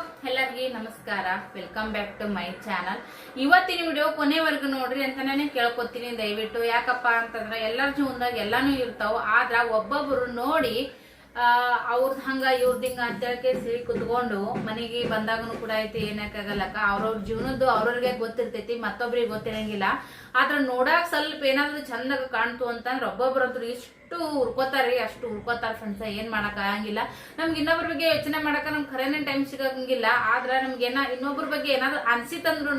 ಎಲ್ಲರಿಗೂ ನಮಸ್ಕಾರ. Welcome back to my channel ಇವತ್ತಿನ ವಿಡಿಯೋ ಕೊನೆವರೆಗೂ ನೋಡ್ರಿ ಅಂತಾನೆ ಕೇಳ್ಕೊತೀನಿ ದಯವಿಟ್ಟು. ಯಾಕಪ್ಪ ಅಂತಂದ್ರೆ ಎಲ್ಲರ ಜೀವನದಾಗ ಎಲ್ಲಾನು ಇರ್ತಾವ, ಆದ್ರ ಒಬ್ಬೊಬ್ರು ನೋಡಿ ಆ, ಅವ್ರದ್ ಹಂಗ, ಇವ್ರದ್ ಹಿಂಗ ಅಂತೇಳಿ ಸಿಳಿ ಕುತ್ಕೊಂಡು ಮನೆಗೆ ಬಂದಾಗನು ಕೂಡ ಐತಿ ಏನಕ್ಕಾಗಲ್ಲಕ್ಕ ಅವ್ರವ್ರ ಜೀವನದ್ದು ಅವ್ರವ್ರಿಗೆ ಗೊತ್ತಿರ್ತೈತಿ, ಮತ್ತೊಬ್ರಿಗೆ ಗೊತ್ತಿರಂಗಿಲ್ಲ. ಆದ್ರ ನೋಡಕ್ ಸ್ವಲ್ಪ ಏನಾದ್ರು ಚಂದಾಗ ಕಾಣ್ತು ಅಂತಂದ್ರೆ ಒಬ್ಬೊಬ್ರಂತೂ ಇಷ್ಟು ಉರ್ಕೋತಾರ್ರಿ ಅಷ್ಟು ಉರ್ಕೋತಾರ ಫ್ರೆಂಡ್ಸ್ ಏನ್ ಮಾಡಕ್ ಆಗಂಗಿಲ್ಲ. ನಮ್ಗೆ ಇನ್ನೊಬ್ರ ಬಗ್ಗೆ ಯೋಚನೆ ಮಾಡಕ ನಮ್ಗೆ ಖರೇನೆ ಟೈಮ್ ಸಿಗಂಗಿಲ್ಲ. ಆದ್ರ ನಮ್ಗೆ ಏನ, ಇನ್ನೊಬ್ರ ಬಗ್ಗೆ ಏನಾದ್ರು ಅನ್ಸಿತ್ತಂದ್ರು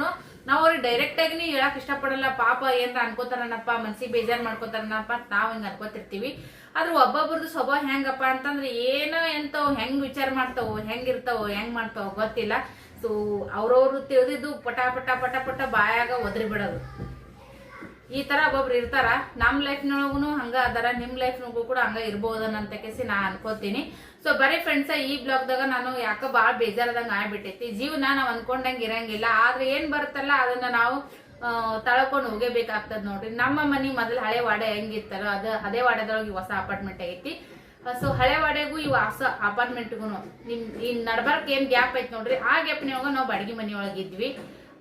ನಾವ್ ಅವ್ರಿಗೆ ಡೈರೆಕ್ಟ್ ಆಗಿ ಹೇಳಕ್ ಇಷ್ಟಪಡಲ್ಲ. ಪಾಪ ಏನ್ರ ಅನ್ಕೋತಾರನಪ್ಪ, ಮನ್ಸಿಗೆ ಬೇಜಾರ್ ಮಾಡ್ಕೋತಾರನಪ್ಪ ನಾವ್ ಹಿಂಗ ಅನ್ಕೋತಿರ್ತೀವಿ. ಆದ್ರೆ ಒಬ್ಬೊಬ್ರದ್ದು ಸ್ವಭಾವ ಹೆಂಗಪ್ಪ ಅಂತಂದ್ರೆ ಏನೋ ಎಂತವ್ ಹೆಂಗ್ ವಿಚಾರ ಮಾಡ್ತಾವೋ ಹೆಂಗಿರ್ತಾವೋ ಹೆಂಗ್ ಮಾಡ್ತಾವೋ ಗೊತ್ತಿಲ್ಲ. ಸೊ ಅವ್ರವ್ರು ತಿಳಿದಿದ್ದು ಪಟ ಪಟ ಪಟ ಪಟ ಬಾಯಾಗ ಒದ್ರಿ ಬಿಡೋದು. ಈ ತರ ಒಬ್ಬೊಬ್ರು ಇರ್ತಾರ. ನಮ್ ಲೈಫ್ನೊಳಗೂ ಹಂಗ ಅದಾರ. ನಿಮ್ ಲೈಫ್ನೊಳಗೂ ಕೂಡ ಹಂಗ ಇರ್ಬೋದು ಅಂತ ಕೇಸಿ ನಾ ಅನ್ಕೋತೀನಿ. ಸೊ ಬರೀ ಫ್ರೆಂಡ್ಸ ಈ ಬ್ಲಾಗ್ದಾಗ ನಾನು ಯಾಕ ಬಾಳ ಬೇಜಾರದಂಗ ಆಗ್ಬಿಟ್ಟೈತಿ ಜೀವನ ನಾವು ಅನ್ಕೊಂಡಂಗ ಇರಂಗಿಲ್ಲ. ಆದ್ರೆ ಏನ್ ಬರುತ್ತಲ್ಲ ಅದನ್ನ ನಾವು ತಳ್ಕೊಂಡು ಹೋಗಬೇಕಾಗ್ತದ ನೋಡ್ರಿ. ನಮ್ಮ ಮನಿ ಮೊದಲ ಹಳೆ ವಾಡೆ ಹೆಂಗಿತ್ತಲ್ಲ, ಅದ ಅದೇ ವಾಡೆದೊಳಗೆ ಹೊಸ ಅಪಾರ್ಟ್ಮೆಂಟ್ ಐತಿ ಸೊ ಹಳೆ ವಾಡೆಗೂ ಇವು ಹೊಸ ಅಪಾರ್ಟ್ಮೆಂಟ್ಗೂ ನಿಮ್, ಈ ನಡ್ಬಾರ್ಕ್ ಏನ್ ಗ್ಯಾಪ್ ಐತಿ ನೋಡ್ರಿ, ಆ ಗ್ಯಾಪ್ನೊಳಗ ನಾವು ಬಾಡಿಗೆ ಮನೆಯೊಳಗೆ ಇದ್ವಿ.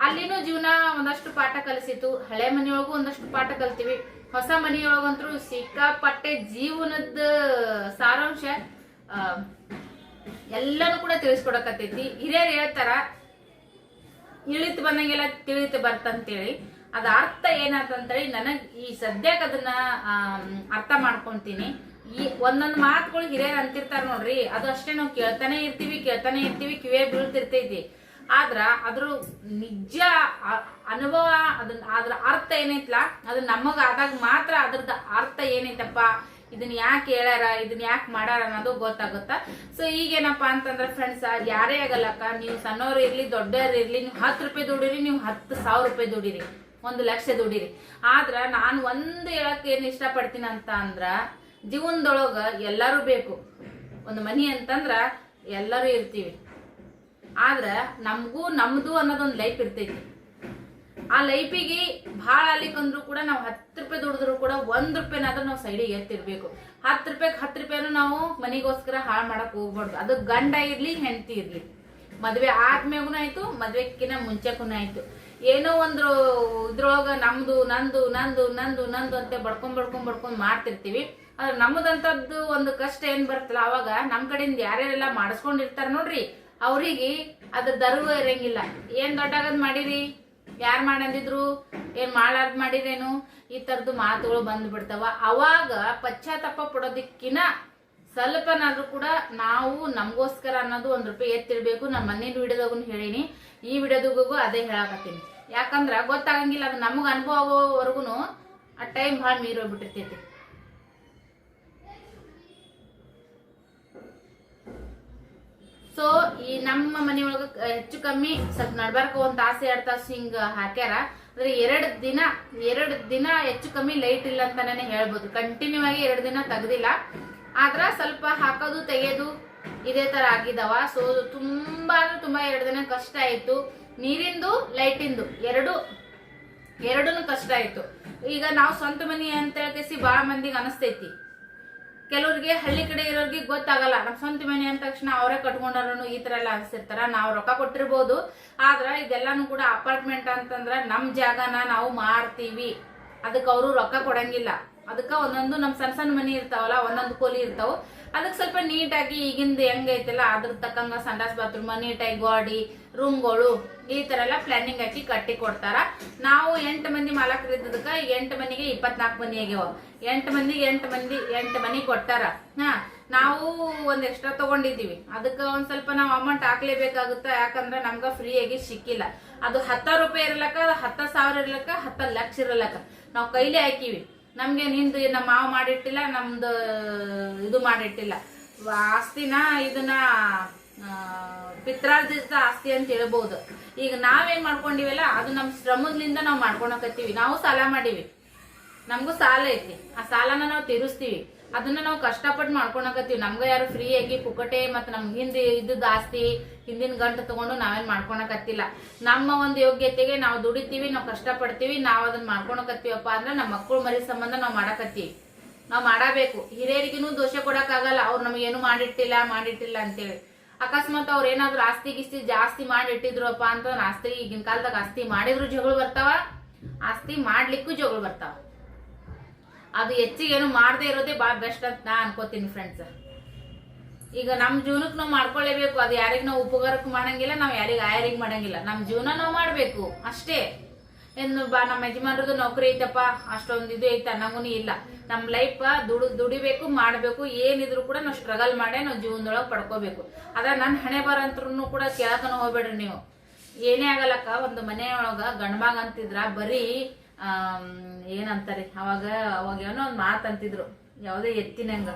ಅಲ್ಲಿನೂ ಜೀವನ ಒಂದಷ್ಟು ಪಾಠ ಕಲಿಸಿತು ಹಳೆ ಮನೆಯೊಳಗೂ ಒಂದಷ್ಟು ಪಾಠ ಕಲ್ತೀವಿ. ಹೊಸ ಮನೆಯೊಳಗಂತೂ ಸಿಕ್ಕಾಪಟ್ಟೆ ಜೀವನದ ಸಾರಾಂಶ ಎಲ್ಲಾನು ಕೂಡ ತಿಳಿಸ್ಕೊಡಕತ್ತೈತಿ. ಹಿರಿಯರು ಹೇಳ್ತಾರ ಇಳಿತು ಬಂದಂಗೆಲ್ಲ ತಿಳಿತು ಬರ್ತಂತೇಳಿ. ಅದ ಅರ್ಥ ಏನಂತಂತೇಳಿ ನನಗ್ ಈ ಸದ್ಯಕ್ಕೆ ಅದನ್ನ ಅರ್ಥ ಮಾಡ್ಕೊಂತೀನಿ. ಈ ಒಂದೊಂದ್ ಮಾತುಗಳು ಹಿರಿಯರು ಅಂತಿರ್ತಾರ ನೋಡ್ರಿ, ಅದು ಅಷ್ಟೇ ನಾವು ಕೇಳ್ತಾನೆ ಇರ್ತೀವಿ ಕೇಳ್ತಾನೆ ಇರ್ತೀವಿ, ಕಿವೇ ಬೀಳ್ತಿರ್ತೈತಿ. ಆದ್ರ ಅದ್ರ ನಿಜ ಅನುಭವ ಅದನ್ನ ಅದ್ರ ಅರ್ಥ ಏನೈತ್ಲ? ಅದು ನಮಗ ಆದಾಗ ಮಾತ್ರ ಅದ್ರದ್ದು ಅರ್ಥ ಏನೈತಪ್ಪ? ಇದನ್ನ ಯಾಕೆ ಹೇಳ್ಯಾರ ಇದನ್ನ ಯಾಕೆ ಮಾಡಾರ ಅನ್ನೋದು ಗೊತ್ತಾಗುತ್ತ? ಸೊ ಈಗೇನಪ್ಪ ಅಂತಂದ್ರೆ ಫ್ರೆಂಡ್ಸ್ ಯಾರೇ ಆಗಲ್ಲಕ್ಕ, ನೀವು ಸಣ್ಣವ್ರು ಇರ್ಲಿ, ದೊಡ್ಡವ್ರು ಇರ್ಲಿ, ನೀವು ಹತ್ತು ರೂಪಾಯಿ ದುಡಿರಿ, ನೀವು ಹತ್ತು ಸಾವಿರ ರೂಪಾಯಿ ದುಡಿರಿ, ಒಂದು ಲಕ್ಷ ದುಡಿರಿ. ಆದ್ರ ನಾನು ಒಂದು ಹೇಳಕ್ ಏನು ಇಷ್ಟಪಡ್ತೀನಿ ಅಂತ ಅಂದ್ರ, ಜೀವನದೊಳಗ ಎಲ್ಲರೂ ಬೇಕು. ಒಂದು ಮನಿ ಅಂತಂದ್ರ ಎಲ್ಲರೂ ಇರ್ತೀವಿ. ಆದ್ರ ನಮಗೂ ನಮ್ದು ಅನ್ನೋದೊಂದು ಲೈಫ್ ಇರ್ತೈತಿ. ಆ ಲೈಫಿಗೆ ಭಾಳ ಅಲ್ಲಿಕಂದ್ರು ಕೂಡ ನಾವು ಹತ್ತು ರೂಪಾಯಿ ದುಡಿದ್ರು ಕೂಡ ಒಂದ್ ರೂಪಾಯಿನಾದ್ರೂ ನಾವು ಸೈಡಿಗೆ ಎತ್ತಿರ್ಬೇಕು. ಹತ್ತು ರೂಪಾಯಿಗೆ ಹತ್ತು ರೂಪಾಯಿನೂ ನಾವು ಮನೆಗೋಸ್ಕರ ಹಾಳು ಮಾಡಕ್ ಹೋಗ್ಬಾರ್ದು. ಅದು ಗಂಡ ಇರ್ಲಿ, ಹೆಂಡತಿ ಇರ್ಲಿ. ಮದ್ವೆ ಆದ್ಮೇಗೂ ಆಯ್ತು, ಮದ್ವೆಕ್ಕಿನ ಮುಂಚೆಗೂ ಆಯ್ತು. ಏನೋ ಒಂದು ಇದ್ರೊಳಗ ನಮ್ದು, ನಂದು ನಂದು ನಂದು ನಂದು ಅಂತ ಬಡ್ಕೊಂಡ್ ಬಡ್ಕೊಂಡ್ ಬಡ್ಕೊಂಡ್ ಮಾಡ್ತಿರ್ತೀವಿ. ಆದ್ರೆ ನಮ್ಮದಂತದ್ದು ಒಂದು ಕಷ್ಟ ಏನ್ ಬರ್ತಲ್ಲ, ಅವಾಗ ನಮ್ ಕಡೆಯಿಂದ ಯಾರ್ಯಾರೆಲ್ಲ ಮಾಡಿಸ್ಕೊಂಡಿರ್ತಾರ ನೋಡ್ರಿ, ಅವ್ರಿಗೆ ಅದ್ರ ದರ್ವ ಇರಂಗಿಲ್ಲ. ಏನ್ ದೊಡ್ಡಾಗದ್ ಮಾಡಿರಿ? ಯಾರ್ ಮಾಡಂದಿದ್ರು? ಏನ್ ಮಾಡಾರ್ದ್ ಮಾಡಿರೇನು? ಈ ತರದ್ದು ಮಾತುಗಳು ಬಂದ್ ಬಿಡ್ತಾವ ಅವಾಗ ಪಶ್ಚಾತ್ತಾಪ ಪಡೋದಕ್ಕಿನ ಸ್ವಲ್ಪನಾದ್ರೂ ಕೂಡ ನಾವು ನಮಗೋಸ್ಕರ ಅನ್ನೋದು ಒಂದ್ ರೂಪಾಯಿ ಎತ್ತಿಡ್ಬೇಕು. ನಮ್ಮ ಮನೇಲಿ ವಿಡಿಯೋದಾಗೂ ಹೇಳಿನಿ. ಈ ವಿಡಿಯೋದಾಗೂ ಅದೇ ಹೇಳಕತ್ತೀನಿ. ಯಾಕಂದ್ರ ಗೊತ್ತಾಗಂಗಿಲ್ಲ, ಅದು ನಮಗೆ ಅನುಭವ ಆಗೋವರೆಗೂ ಆ ಟೈಮ್ ಭಾಳ ಮೀರೋಗ್ಬಿಟ್ಟಿರ್ತೈತಿ ಸೊ ಈ ನಮ್ಮ ಮನೆಯೊಳಗ ಹೆಚ್ಚು ಕಮ್ಮಿ ಸ್ವಲ್ಪ ನಡ್ಬಾರ್ಕ ಒಂದ್ ತಾಸು ಎರಡ್ ತಾಸು ಹಿಂಗ ಹಾಕ್ಯಾರ. ಅಂದ್ರೆ ಎರಡ್ ದಿನ ಎರಡ್ ದಿನ ಹೆಚ್ಚು ಕಮ್ಮಿ ಲೈಟ್ ಇಲ್ಲ ಅಂತಾನೆ ಹೇಳ್ಬೋದು. ಕಂಟಿನ್ಯೂ ಆಗಿ ಎರಡ್ ದಿನ ತೆಗ್ದಿಲ್ಲ. ಆದ್ರ ಸ್ವಲ್ಪ ಹಾಕೋದು ತೆಗೆಯೋದು ಇದೇ ತರ ಆಗಿದಾವ. ಸೊ ತುಂಬಾ ತುಂಬಾ ಎರಡ್ ದಿನ ಕಷ್ಟ ಆಯ್ತು. ನೀರಿಂದು ಲೈಟಿಂದು ಎರಡು, ಎರಡೂನು ಕಷ್ಟ ಆಯ್ತು. ಈಗ ನಾವು ಸ್ವಂತ ಮನಿ ಅಂತ ಹೇಳ್ಕೇಸಿ ಬಾಳ ಮಂದಿಗೆ ಅನಸ್ತೈತಿ. ಕೆಲವ್ರಿಗೆ ಹಳ್ಳಿ ಕಡೆ ಇರೋರಿಗೆ ಗೊತ್ತಾಗಲ್ಲ. ನಮ್ಮ ಸ್ವಂತ ಮನೆ ಅಂದ ತಕ್ಷಣ ಅವರೇ ಕಟ್ಕೊಂಡಾರು ಈ ತರ ಎಲ್ಲ ಅನ್ಸಿರ್ತಾರ ನಾವು ರೊಕ್ಕ ಕೊಟ್ಟಿರ್ಬೋದು. ಆದ್ರ ಇದೆಲ್ಲಾನು ಕೂಡ ಅಪಾರ್ಟ್ಮೆಂಟ್ ಅಂತಂದ್ರ ನಮ್ ಜಾಗನ ನಾವು ಮಾರ್ತೀವಿ. ಅದಕ್ಕೆ ಅವರು ರೊಕ್ಕ ಕೊಡಂಗಿಲ್ಲ. ಅದಕ್ಕ ಒಂದೊಂದು ನಮ್ ಸಣ್ಣ ಸಣ್ಣ ಮನೆ ಇರ್ತಾವಲ್ಲ, ಒಂದೊಂದು ಕೋಲಿ ಇರ್ತಾವ. ಅದಕ್ಕೆ ಸ್ವಲ್ಪ ನೀಟಾಗಿ ಈಗಿಂದ ಹೆಂಗೈತಲ್ಲ ಅದ್ರ ತಕ್ಕಂಗ ಸಂಡಾಸ್ ಬಾತ್ರೂಮ್ ನೀಟಾಗಿ ಗಾಡಿ ರೂಮ್ಗಳು ಈ ತರ ಎಲ್ಲ ಪ್ಲಾನಿಂಗ್ ಹಾಕಿ ಕಟ್ಟಿ ಕೊಡ್ತಾರ. ನಾವು ಎಂಟು ಮಂದಿ ಮಾಲಕರು ಇದ್ದದಕ್ಕ ಎಂಟು ಮನಿಗೆ ಇಪ್ಪತ್ನಾಲ್ಕು ಮನಿ ಆಗ್ಯಾವ. ಎಂಟು ಮಂದಿಗೆ ಎಂಟು ಮಂದಿ, ಎಂಟು ಮನಿ ಕೊಟ್ಟಾರ. ಹಾ, ನಾವು ಒಂದ್ ಎಕ್ಸ್ಟ್ರಾ ತಗೊಂಡಿದ್ದೀವಿ. ಅದಕ್ಕೆ ಒಂದ್ ಸ್ವಲ್ಪ ನಾವು ಅಮೌಂಟ್ ಹಾಕ್ಲೇಬೇಕಾಗುತ್ತ, ಯಾಕಂದ್ರೆ ನಮ್ಗ ಫ್ರೀಯಾಗಿ ಸಿಕ್ಕಿಲ್ಲ. ಅದು ಹತ್ತ ರೂಪಾಯಿ ಇರ್ಲಕ್ಕ, ಹತ್ತ ಸಾವಿರ ಇರ್ಲಕ್ಕ, ಹತ್ತ ಲಕ್ಷ ಇರಲಕ್ಕ. ನಾವು ಕೈಲೇ ಹಾಕಿವಿ. ನಮ್ಗೆ ನಿಂದು ನಮ್ಮ ಮಾವು ಮಾಡಿಟ್ಟಿಲ್ಲ, ನಮ್ದು ಇದು ಮಾಡಿಟ್ಟಿಲ್ಲ. ಆಸ್ತಿನ ಇದನ್ನ ಪಿತ್ರಾರ್ಜಿತ ಆಸ್ತಿ ಅಂತ ಹೇಳ್ಬೋದು. ಈಗ ನಾವೇನ್ ಮಾಡ್ಕೊಂಡಿವಲ್ಲ, ಅದು ನಮ್ ಶ್ರಮದಿಂದ ನಾವು ಮಾಡ್ಕೊಳಕತ್ತೀವಿ. ನಾವು ಸಾಲ ಮಾಡೀವಿ. ನಮಗೂ ಸಾಲ ಐತಿ. ಆ ಸಾಲನ ನಾವು ತೀರಿಸ್ತೀವಿ. ಅದನ್ನ ನಾವು ಕಷ್ಟಪಟ್ಟು ಮಾಡ್ಕೊಳಕತ್ತೀವಿ. ನಮ್ಗ ಯಾರು ಫ್ರೀ ಆಗಿ ಪುಕಟೆ ಮತ್ ನಮ್ ಹಿಂದೆ ಇದ್ದದ ಆಸ್ತಿ, ಹಿಂದಿನ ಗಂಟು ತಗೊಂಡು ನಾವೇನ್ ಮಾಡ್ಕೊಳಕತ್ತಿಲ್ಲ. ನಮ್ಮ ಒಂದು ಯೋಗ್ಯತೆಗೆ ನಾವು ದುಡಿತೀವಿ, ನಾವು ಕಷ್ಟಪಡ್ತೀವಿ, ನಾವ್ ಅದನ್ನ ಮಾಡ್ಕೊಳಕತ್ತೀವಪ್ಪ ಅಂದ್ರೆ ನಮ್ಮ ಮಕ್ಕಳು ಮರಿ ಸಂಬಂಧ ನಾವು ಮಾಡಕತ್ತೀವಿ. ನಾವು ಮಾಡಬೇಕು. ಹಿರಿಯರಿಗೂ ದೋಷ ಕೊಡಕ್ ಆಗಲ್ಲ ಅವ್ರು ನಮಗೇನು ಮಾಡಿಟ್ಟಿಲ್ಲ ಮಾಡಿಟ್ಟಿಲ್ಲ ಅಂತೇಳಿ. ಅಕಸ್ಮಾತ್ ಅವ್ರ ಏನಾದ್ರು ಆಸ್ತಿ ಗಿಸ್ತಿ ಜಾಸ್ತಿ ಮಾಡಿ ಇಟ್ಟಿದ್ರಪ್ಪ ಅಂತ ಆಸ್ತಿ, ಈಗಿನ ಕಾಲದಾಗ ಆಸ್ತಿ ಮಾಡಿದ್ರು ಜಗಳು ಬರ್ತಾವ. ಆಸ್ತಿ ಮಾಡ್ಲಿಕ್ಕೂ ಜಗಳು ಬರ್ತಾವ. ಅದು ಹೆಚ್ಚಿಗೆ ಏನು ಮಾಡದೇ ಇರೋದೇ ಭಾಳ ಬೆಸ್ಟ್ ಅಂತ ನಾ ಅನ್ಕೋತೀನಿ ಫ್ರೆಂಡ್ಸ್ ಈಗ ನಮ್ಮ ಜೀವನಕ್ಕೆ ನಾವು ಮಾಡ್ಕೊಳ್ಳೇಬೇಕು ಅದು ಯಾರಿಗೆ ನಾವು ಉಪಕಾರಕ್ಕೆ ಮಾಡಂಗಿಲ್ಲ, ನಾವು ಯಾರಿಗೆ ಆಯರಿಗೆ ಮಾಡಂಗಿಲ್ಲ. ನಮ್ಮ ಜೀವನ ನಾವು ಮಾಡಬೇಕು, ಅಷ್ಟೇ. ಏನು ಬಾ, ನಮ್ಮ ಯಜಮಾನ್ರದ್ದು ನೌಕರಿ ಐತಪ್ಪ, ಅಷ್ಟೊಂದು ಇದು ಐತ ನಮಗೂ ಇಲ್ಲ. ನಮ್ಮ ಲೈಫ್ ದುಡು, ದುಡಿಬೇಕು, ಮಾಡಬೇಕು, ಏನಿದ್ರು ಕೂಡ ನಾವು ಸ್ಟ್ರಗಲ್ ಮಾಡೇ ನಾವು ಜೀವನದೊಳಗೆ ಪಡ್ಕೋಬೇಕು. ಅದ ನನ್ನ ಹಣೆ ಬರಂತ್ರು ಕೂಡ ಕೇಳಕನ ಹೋಗ್ಬೇಡ್ರಿ ನೀವು. ಏನೇ ಆಗಲ್ಲಕ್ಕ ಒಂದು ಮನೆಯೊಳಗ ಗಂಡ್ಮಾಗ ಅಂತಿದ್ರ ಬರೀ ಏನಂತಾರೆ, ಅವಾಗ ಅವಾಗ ಏನೋ ಒಂದು ಮಾತು ಅಂತಿದ್ರು. ಯಾವುದೇ ಎತ್ತಿನಂಗ.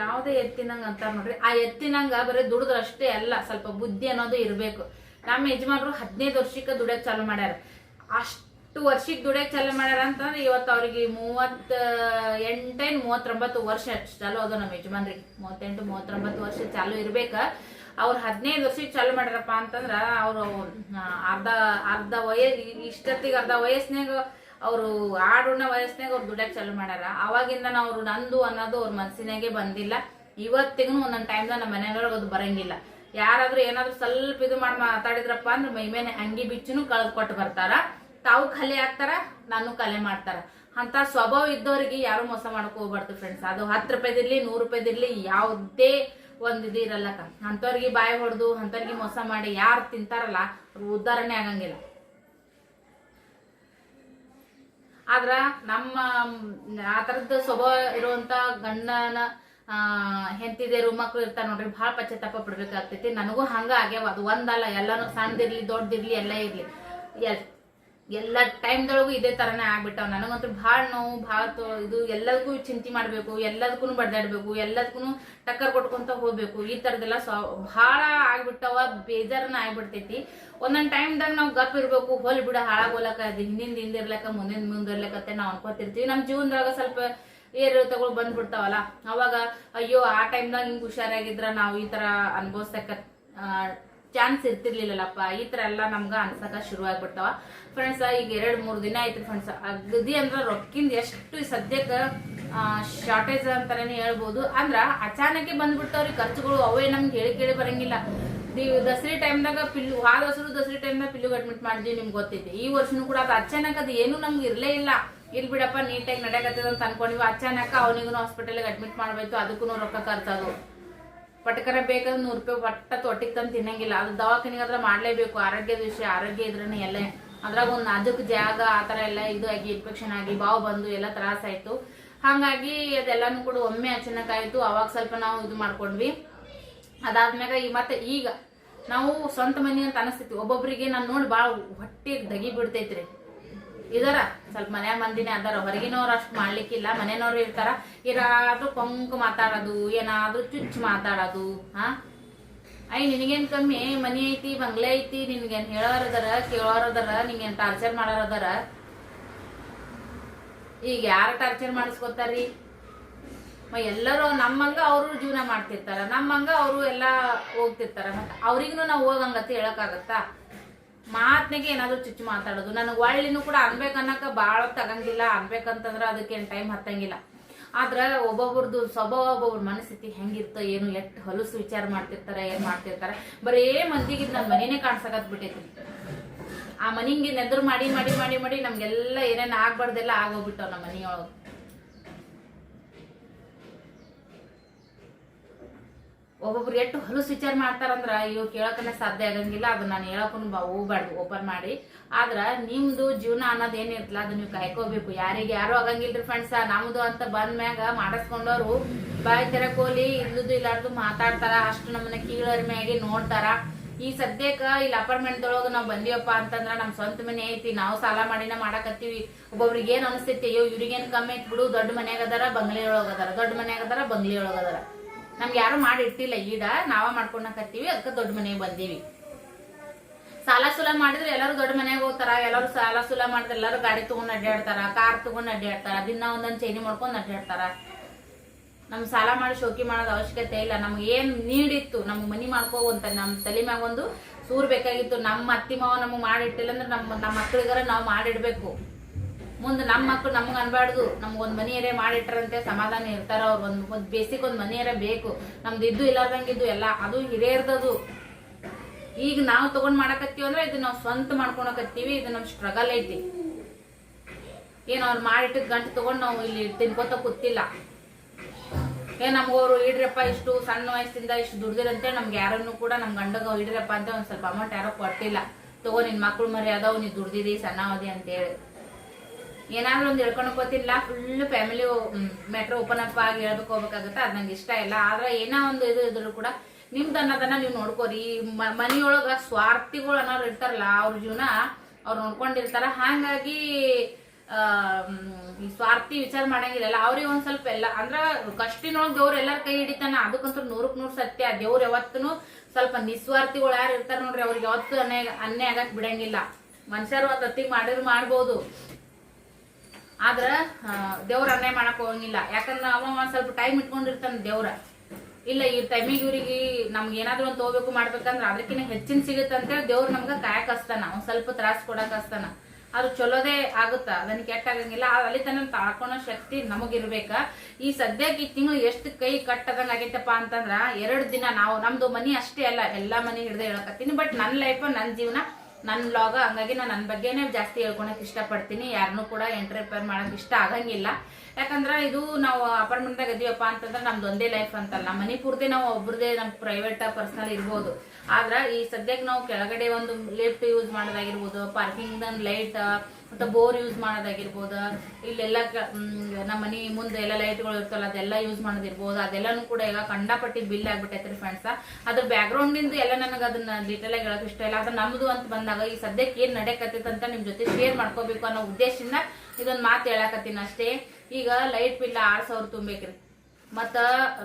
ಯಾವುದೇ ಎತ್ತಿನಂಗ ಅಂತಾರ ನೋಡ್ರಿ. ಆ ಎತ್ತಿನಂಗ ಬರೀ ದುಡಿದ್ರಷ್ಟೇ ಅಲ್ಲ, ಸ್ವಲ್ಪ ಬುದ್ಧಿ ಅನ್ನೋದು ಇರಬೇಕು. ನಮ್ಮ ಯಜಮಾನರು ಹದಿನೈದು ವರ್ಷಕ್ಕೆ ದುಡಿಯೋಕೆ ಚಾಲು ಮಾಡ್ಯಾರ. ಅಷ್ಟು ವರ್ಷಕ್ಕೆ ದುಡಿಯೋಕೆ ಚಾಲು ಮಾಡ್ಯಾರ ಅಂತಂದ್ರೆ ಇವತ್ತು ಅವ್ರಿಗೆ ಮೂವತ್ತ ಎಂಟೈನ್ ಮೂವತ್ತೊಂಬತ್ತು ವರ್ಷ ಚಾಲು ಅದು ನಮ್ಮ ಯಜಮಾನ್ರಿಗೆ. ಮೂವತ್ತೆಂಟು, ಮೂವತ್ತೊಂಬತ್ತು ವರ್ಷ ಚಾಲು ಇರ್ಬೇಕ. ಅವ್ರು ಹದಿನೈದು ವರ್ಷಕ್ಕೆ ಚಾಲು ಮಾಡ್ಯಾರಪ್ಪ ಅಂತಂದ್ರ ಅವರು ಅರ್ಧ ಅರ್ಧ ವಯ ಇಷ್ಟೊತ್ತಿಗೆ ಅರ್ಧ ವಯಸ್ಸಿನಾಗ ಅವರು ಆಡುಣ ವಯಸ್ಸಿನಾಗ ಅವ್ರು ದುಡಿಯೋಕೆ ಚಾಲು ಮಾಡ್ಯಾರ. ಅವಾಗಿಂದ ಅವ್ರು ನಂದು ಅನ್ನೋದು ಅವ್ರ ಮನಸ್ಸಿನಾಗೆ ಬಂದಿಲ್ಲ. ಇವತ್ತಿಗೂ ಒಂದೊಂದು ಟೈಮ್ದಾಗ ನಮ್ಮ ಮನೆಯೊಳಗೆ ಅದು ಬರಂಗಿಲ್ಲ. ಯಾರಾದ್ರೂ ಏನಾದ್ರೂ ಸ್ವಲ್ಪ ಇದು ಮಾಡಿ ಮಾತಾಡಿದ್ರಪ್ಪ ಅಂದ್ರೆ ಮೈ ಮೇಲೆ ಅಂಗಿ ಬಿಚ್ಚುನು ಕಳೆದು ಕೊಟ್ಟು ಬರ್ತಾರ. ತಾವು ಕಲೆ ಆಗ್ತಾರ, ನಾನು ಕಲೆ ಮಾಡ್ತಾರ. ಅಂತ ಸ್ವಭಾವ ಇದ್ದವ್ರಿಗೆ ಯಾರು ಮೋಸ ಮಾಡಕ್ ಹೋಗ್ಬಾರ್ದು ಫ್ರೆಂಡ್ಸ್ ಅದು ಹತ್ತು ರೂಪಾಯ್ದಿರ್ಲಿ ನೂರು ರೂಪಾಯ್ದಿರ್ಲಿ ಯಾವುದೇ ಒಂದು ಇದು ಇರಲ್ಲಕ್ಕ. ಅಂಥವ್ರಿಗೆ ಬಾಯಿ ಹೊಡೆದು ಅಂತವ್ರಿಗೆ ಮೋಸ ಮಾಡಿ ಯಾರು ತಿಂತಾರಲ್ಲ, ಅವ್ರು ಆಗಂಗಿಲ್ಲ. ಆದ್ರ ನಮ್ಮ, ಆ ಥರದ ಸ್ವಭಾವ ಇರುವಂತ ಗಂಡನ ಹೆಂತಿದೇರು ಮಕ್ಳು ಇರ್ತಾರ ನೋಡ್ರಿ, ಭಾಳ ಪಶ್ಚಾತ್ತಾಪ ಪಡ್ಬೇಕಾಗ್ತೈತಿ. ನನಗೂ ಹಂಗ ಆಗ್ಯಾವ. ಅದು ಒಂದಲ್ಲ, ಎಲ್ಲಾನು ಸಣ್ಣದಿರ್ಲಿ, ದೊಡ್ಡದಿರ್ಲಿ, ಎಲ್ಲ ಇರ್ಲಿ. ಎಲ್, ಎಲ್ಲ ಟೈಮ್ದೊಳಗೂ ಇದೇ ತರನೇ ಆಗ್ಬಿಟ್ಟಾವ. ನನಗಂತೂ ಭಾಳ ನೋವು, ಭಾಳ ಇದು ಎಲ್ಲದಕ್ಕೂ ಚಿಂತೆ ಮಾಡಬೇಕು ಎಲ್ಲದಕ್ಕೂ ಬಡ್ದಾಡ್ಬೇಕು ಎಲ್ಲದಕ್ಕೂ ಟಕ್ಕರ್ ಕೊಟ್ಕೊಂತ ಹೋಗ್ಬೇಕು. ಈ ಥರದ್ದೆಲ್ಲ ಸ್ವ, ಭಾಳ ಆಗ್ಬಿಟ್ಟವ ಬೇಜಾರನ ಆಗ್ಬಿಡ್ತೈತಿ. ಒಂದೊಂದು ಟೈಮ್ದಾಗ ನಾವು ಗಪ್ ಇರ್ಬೇಕು, ಹೊಲ್ ಬಿಡ ಹಾಳಾಗೋಲಕ ಅದು ಹಿಂದಿಂದ ಹಿಂದಿರ್ಲಕ್ಕ, ಮುಂದಿನ ಮುಂದೆ ಇರ್ಲಕತ್ತೆ ನಾವು ಅನ್ಕೋತಿರ್ತೀವಿ. ನಮ್ಮ ಜೀವನದಾಗ ಸ್ವಲ್ಪ ಏರು ತಗೊಳ್ ಬಂದ್ಬಿಡ್ತಾವಲ್ಲ? ಅವಾಗ, ಅಯ್ಯೋ, ಆ ಟೈಮ್ದಾಗ ಹಿಂಗ್ ಹುಷಾರಾಗಿದ್ರ ನಾವು ಈ ತರ ಅನ್ಭವಿಸಕ ಚಾನ್ಸ್ ಇರ್ತಿರ್ಲಿಲ್ಲಲ್ಲಪ್ಪ. ಈ ತರ ಎಲ್ಲ ನಮ್ಗ ಅನ್ಸಕ ಶುರು ಆಗ್ಬಿಡ್ತಾವ. ಫ್ರೆಂಡ್ಸ್ ಈಗ ಎರಡ್, ಮೂರ್ ದಿನ ಆಯ್ತು ಫ್ರೆಂಡ್ಸ್ ಅಗದಿ ಅಂದ್ರ ರೊಕ್ಕಿಂದ ಎಷ್ಟು ಸದ್ಯಕ್ಕ ಶಾರ್ಟೇಜ್ ಅಂತಾನೆ ಹೇಳ್ಬೋದು. ಅಂದ್ರ ಅಚಾನಕ್ಕೆ ಬಂದ್ಬಿಡ್ತಾವ್ರಿ ಖರ್ಚುಗಳು. ಅವೇ ನಮ್ಗೆ ಹೇಳಿ ಕೇಳಿ ಬರಂಗಿಲ್ಲ. ನೀವು ದಸರಿ ಟೈಮ್ದಾಗ ಪಿಲ್ಲು ವರ್ಷರು ದಸರಿ ಟೈಮ್ದಾಗ ಪಿಲ್ಲು ಅಡ್ಮಿಟ್ ಮಾಡಿದ್ವಿ ನಿಮ್ಗೆ ಗೊತ್ತೈತಿ. ಈ ವರ್ಷನೂ ಕೂಡ ಅದು ಅಚಾನಕ್ ಅದು ಏನು ನಮ್ಗೆ ಇರಲೇ ಇಲ್ಲ. ಇಲ್ಲಿ ಬಿಡಪ್ಪ, ನೀಟಾಗಿ ನಡೆಯಕತ್ತದ ಅಂತ ಅನ್ಕೊಂಡಿವಿ ಅಚಾನಕ ಅವನಿಗೂ ಹಾಸ್ಪಿಟಲ್ಗೆ ಅಡ್ಮಿಟ್ ಮಾಡಬೇಕು ಅದಕ್ಕೂ ರೊಕ್ಕ ಖರ್ಚದು ಪಟಕರ ಬೇಕಾದ್ರೆ ನೂರು ರೂಪಾಯಿ ಒಟ್ಟ ತೊಟ್ಟಿಗೆ ತಂದು ತಿನ್ನಂಗಿಲ್ಲ. ಅದು ದವಾಖಾನಿಗೆ ಅದ್ರ ಮಾಡಲೇಬೇಕು. ಆರೋಗ್ಯದ ವಿಷಯ, ಆರೋಗ್ಯ ಇದ್ರೇ ಎಲ್ಲ ಅದ್ರಾಗ ಒಂದು ಅದಕ್ಕೆ ಜಾಗ, ಆ ಥರ ಎಲ್ಲ ಇದು ಆಗಿ ಇನ್ಫೆಕ್ಷನ್ ಆಗಿ, ಬಾವು ಬಂದು ಎಲ್ಲ ತ್ರಾಸಾಯಿತು ಹಾಗಾಗಿ ಅದೆಲ್ಲಾನು ಕೂಡ ಒಮ್ಮೆ ಅಚಾನಕ್ ಆಯಿತು. ಅವಾಗ ಸ್ವಲ್ಪ ನಾವು ಇದು ಮಾಡ್ಕೊಂಡ್ವಿ. ಅದಾದ್ಮ್ಯಾಗ ಈ ಮತ್ತೆ ಈಗ ನಾವು ಸ್ವಂತ ಮನೆ ಅಂತ ಅನಿಸ್ತೈತಿ ಒಬ್ಬೊಬ್ಬರಿಗೆ ನಾನು ನೋಡಿ ಭಾಳ ಹೊಟ್ಟೆಗೆ ದಗಿ ಬಿಡ್ತೈತ್ರಿ. ಇದಾರ. ಸ್ವಲ್ಪ ಮನೆ ಮಂದಿನೇ ಅದಾರ. ಹೊರಗಿನವ್ರು ಅಷ್ಟು ಮಾಡ್ಲಿಕ್ಕಿಲ್ಲ. ಮನೆಯವ್ರು ಇರ್ತಾರ. ಏನಾದ್ರೂ ಕೊಂಕು ಮಾತಾಡೋದು, ಏನಾದ್ರೂ ಚುಚ್ಚು ಮಾತಾಡೋದು, ಹಾ? ಐ, ನಿನಗೇನ್ ಕಮ್ಮಿ? ಮನಿ ಐತಿ, ಬಂಗ್ಲೆ ಐತಿ, ನಿನ್ಗೇನ್ ಹೇಳೋರದಾರ ಕೇಳೋರದಾರ ನಿಂಗೇನ್ ಟಾರ್ಚರ್ ಮಾಡೋರದಾರ ಈಗ ಯಾರು ಟಾರ್ಚರ್ ಮಾಡಿಸ್ಕೊತಾರ್ರಿ ಮ, ಎಲ್ಲರೂ ನಮ್ಮಂಗ ಅವರು ಜೀವನ ಮಾಡ್ತಿರ್ತಾರ. ನಮ್ಮಂಗ ಅವರು ಎಲ್ಲ ಹೋಗ್ತಿರ್ತಾರ. ಮತ್ತೆ ಅವ್ರಿಗೂ ನಾವು ಹೋಗಂಗತ್ತೆ ಹೇಳಕ್ಕಾಗತ್ತಾ? ಮಾತ್ನಾಗೆ ಏನಾದ್ರೂ ಚುಚ್ಚು ಮಾತಾಡೋದು. ನನಗೆ ಒಳ್ಳಿನೂ ಕೂಡ ಅನ್ಬೇಕನ್ನಕ ಭಾಳ ತಗಂಗಿಲ್ಲ ಅನ್ಬೇಕಂತಂದ್ರ ಅದಕ್ಕೇನು ಟೈಮ್ ಹತ್ತಂಗಿಲ್ಲ. ಆದ್ರೆ ಒಬ್ಬೊಬ್ರದ್ದು ಸ್ವಭಾವ, ಒಬ್ಬೊಬ್ರ ಮನಸ್ಥಿತಿ ಹೆಂಗಿರ್ತ ಏನು, ಎಷ್ಟು ಹೊಲಸು ವಿಚಾರ ಮಾಡ್ತಿರ್ತಾರೆ, ಏನ್ ಮಾಡ್ತಿರ್ತಾರೆ. ಬರೀ ಮಂದಿಗೆ ನನ್ನ ಮನೇನೆ ಕಾಣ್ಸಕತ್ ಬಿಟ್ಟೈತಿ ಆ ಮನಿಂಗೆ ನೆದ್ರು ಮಾಡಿ ಮಾಡಿ ಮಾಡಿ ಮಾಡಿ ನಮ್ಗೆಲ್ಲ ಏನೇನು ಆಗ್ಬಾರ್ದೆಲ್ಲ ಆಗೋಗ್ಬಿಟ್ಟವ್ ನಮ್ಮ ಮನಿಯೊಳಗೆ. ಒಬ್ಬೊಬ್ರು ಎಷ್ಟು ಹೊಲಸು ವಿಚಾರ ಮಾಡ್ತಾರಂದ್ರ ಇವ್ ಕೇಳಕನೆ ಸಾಧ್ಯ ಆಗಂಗಿಲ್ಲ ಅದು ನಾನು ಹೇಳಕ್ಕೂ ಹೋಗ್ಬಾರ್ದು ಓಪನ್ ಮಾಡಿ. ಆದ್ರ ನಿಮ್ದು ಜೀವನ ಅನ್ನೋದು ಏನಿರ್ತಲ್ಲ ಅದು ನೀವು ಕಾಯ್ಕೋಬೇಕು. ಯಾರಿಗೆ ಯಾರು ಆಗಂಗಿಲ್ರಿ ಫ್ರೆಂಡ್ಸ್ ನಮ್ದು ಅಂತ ಬಂದ ಮ್ಯಾಗ ಮಾಡಿಸ್ಕೊಂಡವ್ರು ಬಾಯಿ ತೆರಕೋಲಿ ಇಲ್ಲದು ಇಲ್ಲಾರ್ದು ಮಾತಾಡ್ತಾರ, ಅಷ್ಟು ನಮ್ಮನ್ನ ಕೀಳರ ಮ್ಯಾಗೆ ನೋಡ್ತಾರ. ಈ ಸದ್ಯಕ್ಕ ಇಲ್ಲಿ ಅಪಾರ್ಟ್ಮೆಂಟ್ ದೊಳಗ ನಾವ್ ಬಂದಿವಪ್ಪ ಅಂತಂದ್ರ ನಮ್ ಸ್ವಂತ ಮನೆ ಐತಿ, ನಾವು ಸಾಲ ಮಾಡಿನ ಮಾಡಕತ್ತೀವಿ. ಒಬ್ಬೊಬ್ರಿಗೆ ಏನ್ ಅನಿಸ್ತೈತಿ, ಅಯ್ಯೋ ಇವ್ರಿಗೇನ್ ಕಮ್ಮಿ ಐತಿ ಬಿಡು, ದೊಡ್ಡ ಮನೆಯಾಗದಾರ ಬಂಗ್ಲೆ ಒಳಗ ಅದಾರ, ದೊಡ್ಡ ಮನೆಯಾಗದಾರ ಬಂಗ್ಲೆ ಒಳಗ ಅದಾರ. ನಮ್ಗೆ ಯಾರು ಮಾಡಿ ಇಟ್ಟಿಲ್ಲ ಈಡ ನಾವ ಮಾಡ್ಕೊಂಡಕತ್ತೀವಿ ಅದಕ್ಕೆ ದೊಡ್ಡ ಮನೆಗೆ ಬಂದೀವಿ. ಸಾಲ ಸುಲ ಮಾಡಿದ್ರೆ ಎಲ್ಲರೂ ದೊಡ್ಡ ಮನೆಗೆ ಹೋಗ್ತಾರ, ಎಲ್ಲರೂ ಸಾಲ ಸುಲ ಮಾಡಿದ್ರೆ ಎಲ್ಲರೂ ಗಾಡಿ ತಗೊಂಡ್ ಅಡ್ಡಾಡ್ತಾರ ಕಾರ್ ತಗೊಂಡ್ ಅಡ್ಡಾಡ್ತಾರ ದಿನ ಒಂದೊಂದ್ ಚೈನಿ ಮಾಡ್ಕೊಂಡ್ ಅಡ್ಡಾಡ್ತಾರ ನಮ್ ಸಾಲ ಮಾಡಿ ಶೋಕಿ ಮಾಡೋದ್ ಅವಶ್ಯಕತೆ ಇಲ್ಲ, ನಮ್ಗೆ ಏನ್ ನೀಡಿತ್ತು ನಮ್ಗೆ ಮನಿ ಮಾಡ್ಕೋವಂತ ನಮ್ ತಲೆ ಮ್ಯಾಗ ಒಂದು ಸೂರ್ ಬೇಕಾಗಿತ್ತು, ನಮ್ಮ ಅತ್ತಿ ಮಾವ ನಮ್ಗೆ ಮಾಡಿಟ್ಟಿಲ್ಲ ಅಂದ್ರೆ ನಮ್ಮ ನಮ್ಮ ಮಕ್ಳಿಗಾರ ನಾವು ಮಾಡಿಡ್ಬೇಕು. ಮುಂದೆ ನಮ್ಮ ಮಕ್ಕಳು ನಮ್ಗೆ ಅನ್ಬಾರ್ದು. ನಮ್ಗೊಂದು ಮನೆಯರೇ ಮಾಡಿಟ್ರಂತೆ, ಸಮಾಧಾನ ಇರ್ತಾರ. ಅವ್ರು ಒಂದು, ಒಂದ್ ಬೇಸಿಕ್ ಒಂದು ಮನೆಯರೇ ಬೇಕು. ನಮ್ದು ಇದ್ದು ಇಲ್ಲಾರ್ದಂಗಿದ್ದು ಎಲ್ಲ, ಅದು ಹಿರಿಯರ್ದದು ಈಗ ನಾವು ತಗೊಂಡ್ ಮಾಡಕತ್ತೀವಿ ಅಂದ್ರೆ ಇದು ನಾವು ಸ್ವಂತ ಮಾಡ್ಕೊಳಕತ್ತೀವಿ, ಇದು ನಮ್ ಸ್ಟ್ರಗಲ್ ಐತಿ. ಏನ್ ಅವ್ರು ಮಾಡಿಟ್ಟಿದ್ ಗಂಟು ತಗೊಂಡ್ ನಾವು ಇಲ್ಲಿ ತಿನ್ಕೋತ ಕೂತಿಲ್ಲ. ಏ ನಮ್ಗವ್ರು ಇಡ್ರಪ್ಪ ಇಷ್ಟು ಸಣ್ಣ ವಯಸ್ಸಿಂದ ಇಷ್ಟು ದುಡ್ದಿರಂತೆ, ನಮ್ಗೆ ಯಾರನ್ನು ಕೂಡ ನಮ್ ಗಂಡಗ ಇಡ್ರಪ್ಪ ಅಂತ ಒಂದ್ ಸ್ವಲ್ಪ ಅಮೌಂಟ್ ಯಾರೋ ಕೊಟ್ಟಿಲ್ಲ. ತಗೋ ನಿನ್ ಮಕ್ಳು ಮರಿ ಅದಾವ್ ನೀ ದುಡ್ದಿದಿ ಸಣ್ಣ ಅವಧಿ ಅಂತೇಳಿ. ಏನಾದ್ರೂ ಒಂದು ಹೇಳ್ಕೊಂಡು ಗೊತ್ತಿಲ್ಲ full family matter open up ಆಗಿ ಹೇಳ್ಬೇಕು ಹೋಗ್ಬೇಕಾಗತ್ತೆ, ಅದ್ ನಂಗೆ ಇಷ್ಟ ಇಲ್ಲ. ಆದ್ರೆ ಏನೋ ಒಂದು ಇದು ಇದ್ರು ಕೂಡ ನಿಮ್ದು ಅನ್ನೋದನ್ನ ನೀವು ನೋಡ್ಕೋರಿ. ಮನೆಯೊಳಗ ಸ್ವಾರ್ಥಿಗಳು ಅನ್ನೋರು ಇರ್ತಾರಲ್ಲ, ಅವ್ರ ಜೀವನ ಅವ್ರು ನೋಡ್ಕೊಂಡಿರ್ತಾರ. ಹಾಗಾಗಿ ಸ್ವಾರ್ಥಿ ವಿಚಾರ ಮಾಡಂಗಿಲ್ಲ. ಅವ್ರಿಗೆ ಒಂದ್ ಸ್ವಲ್ಪ ಎಲ್ಲ, ಅಂದ್ರ ಕಷ್ಟಿನೊಳಗ್ ದೇವ್ರ ಎಲ್ಲಾರ ಕೈ ಹಿಡಿತಾನ ಅದಕ್ಕಂತೂ ನೂರಕ್ ನೂರ್ ಸತ್ಯ. ದೇವ್ರ ಯಾವತ್ತೂ ಸ್ವಲ್ಪ ನಿಸ್ವಾರ್ಥಿಗಳು ಯಾರು ಇರ್ತಾರ ನೋಡ್ರಿ, ಅವ್ರಿಗೆ ಯಾವತ್ತೂ ಅನ್ಯಾಯ ಅನ್ಯಾಯ ಆಗಕ್ ಬಿಡಂಗಿಲ್ಲ. ಮನುಷ್ಯರು ಅದ್ ಹೊತ್ತಿಗೆ ಮಾಡಿದ್ರು ಮಾಡ್ಬೋದು. ಆದ್ರ ದೇವ್ರ ಅನ್ಯಾಯ ಮಾಡಕ್ ಹೋಗಂಗಿಲ್ಲ. ಯಾಕಂದ್ರ ಅವ ಒಂದ್ ಸ್ವಲ್ಪ ಟೈಮ್ ಇಟ್ಕೊಂಡಿರ್ತಾನ ದೇವ್ರ. ಇಲ್ಲ ಈ ಟೈಮಿಗೆ ಇವ್ರಿಗೆ ನಮ್ಗೆ ಏನಾದ್ರು ಒಂದು ತಗೋಬೇಕು ಮಾಡ್ಬೇಕಂದ್ರ ಅದಕ್ಕಿಂತ ಹೆಚ್ಚಿನ ಸಿಗುತ್ತೆ ಅಂತೇಳಿ ದೇವ್ರ ನಮ್ಗೆ ಕಾಯಕ್ ಹಸ್ತಾನ ಒಂದ್ ಸ್ವಲ್ಪ ತ್ರಾಸ್ ಕೊಡಕ್ ಹಸ್ತಾನ ಅದು ಚಲೋದೇ ಆಗುತ್ತ? ಅದನ್ನ ಕೆಟ್ಟ ಆಗಂಗಿಲ್ಲ ಆದ್ ಅಲ್ಲಿ ತನ ತಾಳ್ಕೊಳೋ ಶಕ್ತಿ ನಮಗಿರ್ಬೇಕ ಈ ಸದ್ಯಕ್ಕೆ ಈ ತಿಂಗಳು ಎಷ್ಟು ಕೈ ಕಟ್ಟದಂಗ ಆಗೈತಪ್ಪ ಅಂತಂದ್ರ, ಎರಡು ದಿನ ನಾವು ನಮ್ದು ಮನಿ ಅಷ್ಟೇ ಅಲ್ಲ. ಎಲ್ಲಾ ಮನಿ ಹಿಡ್ದೆ ಹೇಳಕತ್ತೀನಿ. ಬಟ್ ನನ್ನ ಲೈಫ್ ನನ್ ಜೀವನ ನನ್ನ ಬ್ಲಾಗ್ ಹಂಗಾಗಿ ನಾನು ನನ್ನ ಬಗ್ಗೆನೇ ಜಾಸ್ತಿ ಹೇಳ್ಕೊಳಕ್ ಇಷ್ಟಪಡ್ತೀನಿ. ಯಾರನ್ನೂ ಕೂಡ ಎಂಟ್ರಿಪೇರ್ ಮಾಡೋಕೆ ಇಷ್ಟ ಆಗಂಗಿಲ್ಲ. ಯಾಕಂದ್ರೆ ಇದು ನಾವು ಅಪಾರ್ಟ್ಮೆಂಟ್ದಾಗ ಇದೀವಪ್ಪ ಅಂತಂದ್ರೆ ನಮ್ದು ಒಂದೇ ಲೈಫ್ ಅಂತಲ್ಲ. ಮನಿ ಪೂರ್ತಿ ನಾವು ಒಬ್ರದೇ ನಮ್ ಪ್ರೈವೇಟ್ ಪರ್ಸನಲ್ ಇರ್ಬೋದು. ಆದ್ರೆ ಈ ಸದ್ಯಕ್ಕೆ ನಾವು ಕೆಳಗಡೆ ಒಂದು ಲಿಫ್ಟ್ ಯೂಸ್ ಮಾಡೋದಾಗಿರ್ಬೋದು ಪಾರ್ಕಿಂಗ್ ಲೈಟ್ ಮತ್ತೆ ಬೋರ್ ಯೂಸ್ ಮಾಡೋದಾಗಿರ್ಬೋದು, ಇಲ್ಲೆಲ್ಲ ನಮ್ಮ ಮನೆ ಮುಂದೆ ಎಲ್ಲ ಲೈಟ್ಗಳು ಇರ್ತಲ್ಲ ಅದೆಲ್ಲ ಯೂಸ್ ಮಾಡೋದಿರ್ಬೋದು, ಅದೆಲ್ಲನೂ ಕೂಡ ಈಗ ಕಂಡಪಟ್ಟಿ ಬಿಲ್ ಆಗ್ಬಿಟ್ಟೈತ್ರಿ ಫ್ರೆಂಡ್ಸ್ ಅದ್ರ ಬ್ಯಾಕ್ಗ್ರೌಂಡ್ನಿಂದ ಎಲ್ಲ ನನಗೆ ಅದನ್ನ ಡೀಟೇಲ್ ಆಗಿ ಹೇಳಕ್ ಇಷ್ಟ ಇಲ್ಲ. ಅದ್ರ ನಮ್ದು ಅಂತ ಬಂದಾಗ ಈ ಸದ್ಯಕ್ಕೆ ಏನ್ ಅಂತ ನಿಮ್ ಜೊತೆ ಶೇರ್ ಮಾಡ್ಕೋಬೇಕು ಅನ್ನೋ ಉದ್ದೇಶದಿಂದ ಇದೊಂದು ಮಾತು ಹೇಳಕತ್ತೀನಿ ಅಷ್ಟೇ. ಈಗ ಲೈಟ್ ಬಿಲ್ ಆರು ಸಾವಿರ ತುಂಬೇಕ್ರಿ. ಮತ್ತ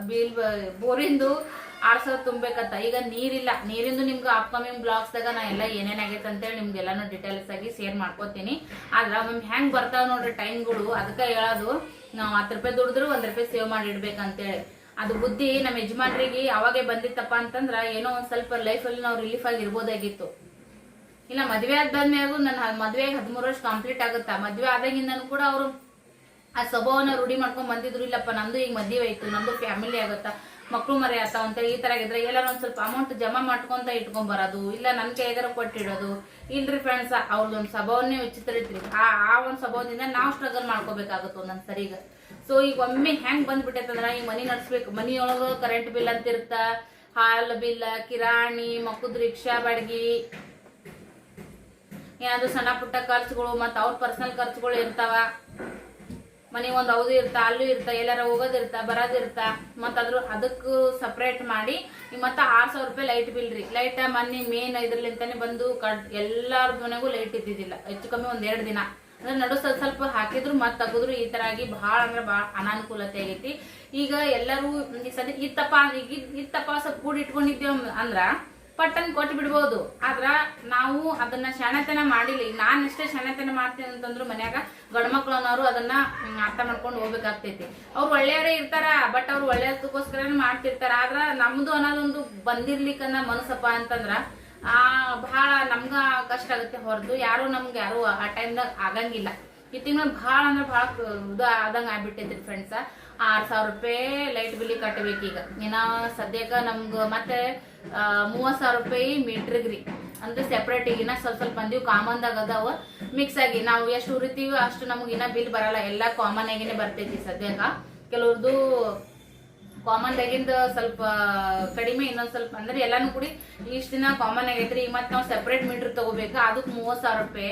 ಬಿಲ್ ಬೋರಿಂದು ಆರ್ ತುಂಬೇಕಂತ. ಈಗ ನೀರಿಲ್ಲ. ನೀರಿಂದು ನಿಮ್ಗೆ ಅಪ್ಕಮಿಂಗ್ ಬ್ಲಾಗ್ಸ್ ದಾಗ ನಾ ಎಲ್ಲ ಏನೇನ್ ಆಗೈತೆ ಅಂತೇಳಿ ನಿಮ್ಗೆ ಎಲ್ಲಾನು ಡೀಟೇಲ್ಸ್ ಆಗಿ ಶೇರ್ ಮಾಡ್ಕೋತೀನಿ. ಆದ್ರೆ ಒಮ್ಮೆ ಹೆಂಗ್ ಬರ್ತಾವ ನೋಡ್ರಿ ಟೈಮ್ಗಳು ಅದಕ್ಕೆ ಹೇಳೋದು, ನಾವು ಹತ್ತು ರೂಪಾಯಿ ದುಡಿದ್ರು ಒಂದ್ ರೂಪಾಯಿ ಸೇವ್ ಮಾಡಿ ಇಡ್ಬೇಕಂತೇಳಿ ಅದು ಬುದ್ಧಿ ನಮ್ಮ ಯಜಮಾನ್ರಿಗೆ ಅವಾಗೆ ಬಂದಿತ್ತಪ್ಪ ಅಂತಂದ್ರ ಏನೋ ಒಂದ್ ಸ್ವಲ್ಪ ಲೈಫಲ್ಲಿ ನಾವು ರಿಲೀಫ್ ಆಗಿ ಇರ್ಬೋದಾಗಿತ್ತು ಇಲ್ಲ, ಮದ್ವೆ ಆದ್ ಬಂದ್ಮ್ಯಾಗು ನನ್ನ ಮದ್ವೆ ಹದಿಮೂರು ವರ್ಷ ಕಂಪ್ಲೀಟ್ ಆಗುತ್ತಾ? ಮದ್ವೆ ಆದಾಗಿಂದನೂ ಕೂಡ ಅವರು ಆ ಸ್ವಭಾವನ ರೂಢಿ ಮಾಡ್ಕೊಂಡ್ ಬಂದಿದ್ರು ಇಲ್ಲಪ್ಪ. ನಮ್ದು ಈಗ ಮದ್ವೆ ಆಯ್ತು. ನಮ್ದು ಫ್ಯಾಮಿಲಿ ಆಗತ್ತ? ಮಕ್ಳು ಮರಿ ಆತಾವ ಅಂತ ಈ ತರ ಇದ್ರೆ ಎಲ್ಲರೂ ಒಂದ್ ಸ್ವಲ್ಪ ಅಮೌಂಟ್ ಜಮಾ ಮಾಡ್ಕೊಂತ ಇಟ್ಕೊಂಡ್ ಬರೋದು ಇಲ್ಲ ನನ್ ಕೈಗಾರ ಕೊಟ್ಟಿಡೋದು. ಇಲ್ರಿ ಫ್ರೆಂಡ್ಸ್ ಅವ್ರದೊಂದ್ ಸ್ವಭಾವನೇ ವಿಚಿತ್ರ ಐತ್ರಿ ಆ ಆ ಒಂದ್ ಸ್ವಭಾವದಿಂದ ನಾವ್ ಸ್ಟ್ರಗಲ್ ಮಾಡ್ಕೋಬೇಕಾಗತ್ತ ಒಂದೊಂದ್ ಸರಿಗ. ಸೊ ಈಗ ಒಮ್ಮೆ ಹೆಂಗ್ ಬಂದ್ಬಿಟ್ಟೈತಂದ್ರ ಈ ಮನಿ ನಡ್ಸ್ಬೇಕು. ಮನಿಯೊಳಗ ಕರೆಂಟ್ ಬಿಲ್ ಅಂತ ಇರುತ್ತ ಹಾಲ್ ಬಿಲ್, ಕಿರಾಣಿ, ಮಕ್ಕದ್ ರಿಕ್ಷಾ, ಬಾಡ್ಗಿ. ಏನಾದ್ರು ಸಣ್ಣ ಪುಟ್ಟ ಖರ್ಚುಗಳು ಮತ್ತ ಅವ್ರ ಪರ್ಸನಲ್ ಖರ್ಚುಗಳು ಇರ್ತಾವ. ಮನೆ ಒಂದ್ ಅವಧಿ ಇರ್ತಾ, ಅಲ್ಲೂ ಇರ್ತಾ, ಎಲ್ಲಾರ ಹೋಗೋದಿರ್ತಾ ಬರೋದಿರ್ತಾ ಮತ್ತ ಅದ್ರ ಅದಕ್ಕೂ ಸಪ್ರೇಟ್ ಮಾಡಿ ಮತ್ತ ಆರ್ ಸಾವಿರ ರೂಪಾಯಿ ಲೈಟ್ ಬಿಲ್ ರೀ. ಲೈಟ್ ಮೊನ್ನೆ ಮೇನ್ ಇದ್ರಲಿಂತಾನೆ ಬಂದು ಕಡ್, ಎಲ್ಲಾರ ಮನೆಗೂ ಲೈಟ್ ಇದ್ದಿದ್ದಿಲ್ಲ. ಹೆಚ್ಚು ಕಮ್ಮಿ ಒಂದ್ ಎರಡ್ ದಿನ. ಅಂದ್ರೆ ನಡು ಸ್ವಲ್ಪ ಸ್ವಲ್ಪ ಹಾಕಿದ್ರು ಮತ್ತೆ ತೆಗೆದ್ರು ಈ ತರ ಆಗಿ ಬಹಳ ಅಂದ್ರೆ ಬಹಳ ಅನಾನುಕೂಲತೆ ಆಗೈತಿ. ಈಗ ಎಲ್ಲರೂ ಈ ಸದ್ಯ ಇತ್ತಪ್ಪ ಈಗ ಇತ್ತಪ್ಪ ಸ್ವಲ್ಪ ಕೂಡಿ ಅಂದ್ರ ಪಟ್ಟನ್ ಕೊಟ್ಟು ಬಿಡ್ಬೋದು. ಆದ್ರ ನಾವು ಅದನ್ನ ಶಾಣತನ ಮಾಡಿಲ್ಲ. ನಾನ್ ಎಷ್ಟೇ ಶಾಣತನ ಮಾಡ್ತೀನಿ ಅಂತಂದ್ರು ಮನ್ಯಾಗ ಗಂಡ್ಮಕ್ಳು ಅನ್ನೋರು ಅದನ್ನ ಅರ್ಥ ಮಾಡ್ಕೊಂಡು ಹೋಗ್ಬೇಕಾಗ್ತೈತಿ. ಅವ್ರು ಒಳ್ಳೆಯವರೇ ಇರ್ತಾರ ಬಟ್ ಅವ್ರು ಒಳ್ಳೆಯದಕ್ಕೋಸ್ಕರ ಮಾಡ್ತಿರ್ತಾರ. ಆದ್ರ ನಮ್ದು ಅನ್ನೋದೊಂದು ಬಂದಿರ್ಲಿಕ್ಕನ್ನ ಮನಸ್ಸಪ್ಪ ಅಂತಂದ್ರ, ಆ ಬಹಳ ನಮ್ಗ ಕಷ್ಟ ಆಗುತ್ತೆ ಹೊರದು ಯಾರು ನಮ್ಗೆ ಯಾರು ಆ ಟೈಮ್ದಾಗ ಆಗಂಗಿಲ್ಲ. ಈ ತಿಂಗಳು ಭಾಳ ಅಂದ್ರೆ ಭಾಳ ಇದು ಆದಂಗ ಆಗ್ಬಿಟ್ಟೈತ್ರಿ ಫ್ರೆಂಡ್ಸ್ ಆರ್ ಸಾವಿರ ರೂಪಾಯಿ ಲೈಟ್ ಬಿಲ್ ಕಟ್ಟಬೇಕೀಗ ಇನ್ನ ಸದ್ಯಕ್ಕ ನಮ್ಗೆ ಮತ್ತೆ ಮೂವತ್ತು ಮೂವತ್ ಸಾವಿರ ರೂಪಾಯಿ ಮೀಟ್ರಿಗೆ ರೀ. ಅಂದ್ರೆ ಸೆಪ್ರೇಟ್ ಈಗ ಇನ್ನ ಸ್ವಲ್ಪ ಸ್ವಲ್ಪ ಕಾಮನ್ ಕಾಮನ್ದಾಗ ಅದಾವ. ಮಿಕ್ಸ್ ಆಗಿ ನಾವು ಎಷ್ಟು ಉರಿತೀವಿ ಅಷ್ಟು ನಮ್ಗೆ ಇನ್ನ ಬಿಲ್ ಬರಲ್ಲ. ಎಲ್ಲ ಕಾಮನ್ ಆಗಿನೇ ಬರ್ತೈತಿ ಸದ್ಯಕ್ಕ ಕೆಲವ್ರದ್ದು ಕಾಮನ್ ದಾಗಿಂದ ಸ್ವಲ್ಪ ಕಡಿಮೆ, ಇನ್ನೊಂದ್ ಸ್ವಲ್ಪ ಅಂದ್ರೆ ಎಲ್ಲಾನು ಕೂಡಿ ಇಷ್ಟ ದಿನ ಕಾಮನ್ ಆಗೈತ್ರಿ. ಈಗ ಮತ್ ನಾವ್ ಸೆಪರೇಟ್ ಮೀಟರ್ ತಗೋಬೇಕು. ಅದಕ್ಕೆ ಮೂವತ್ ಸಾವಿರ ರೂಪಾಯಿ.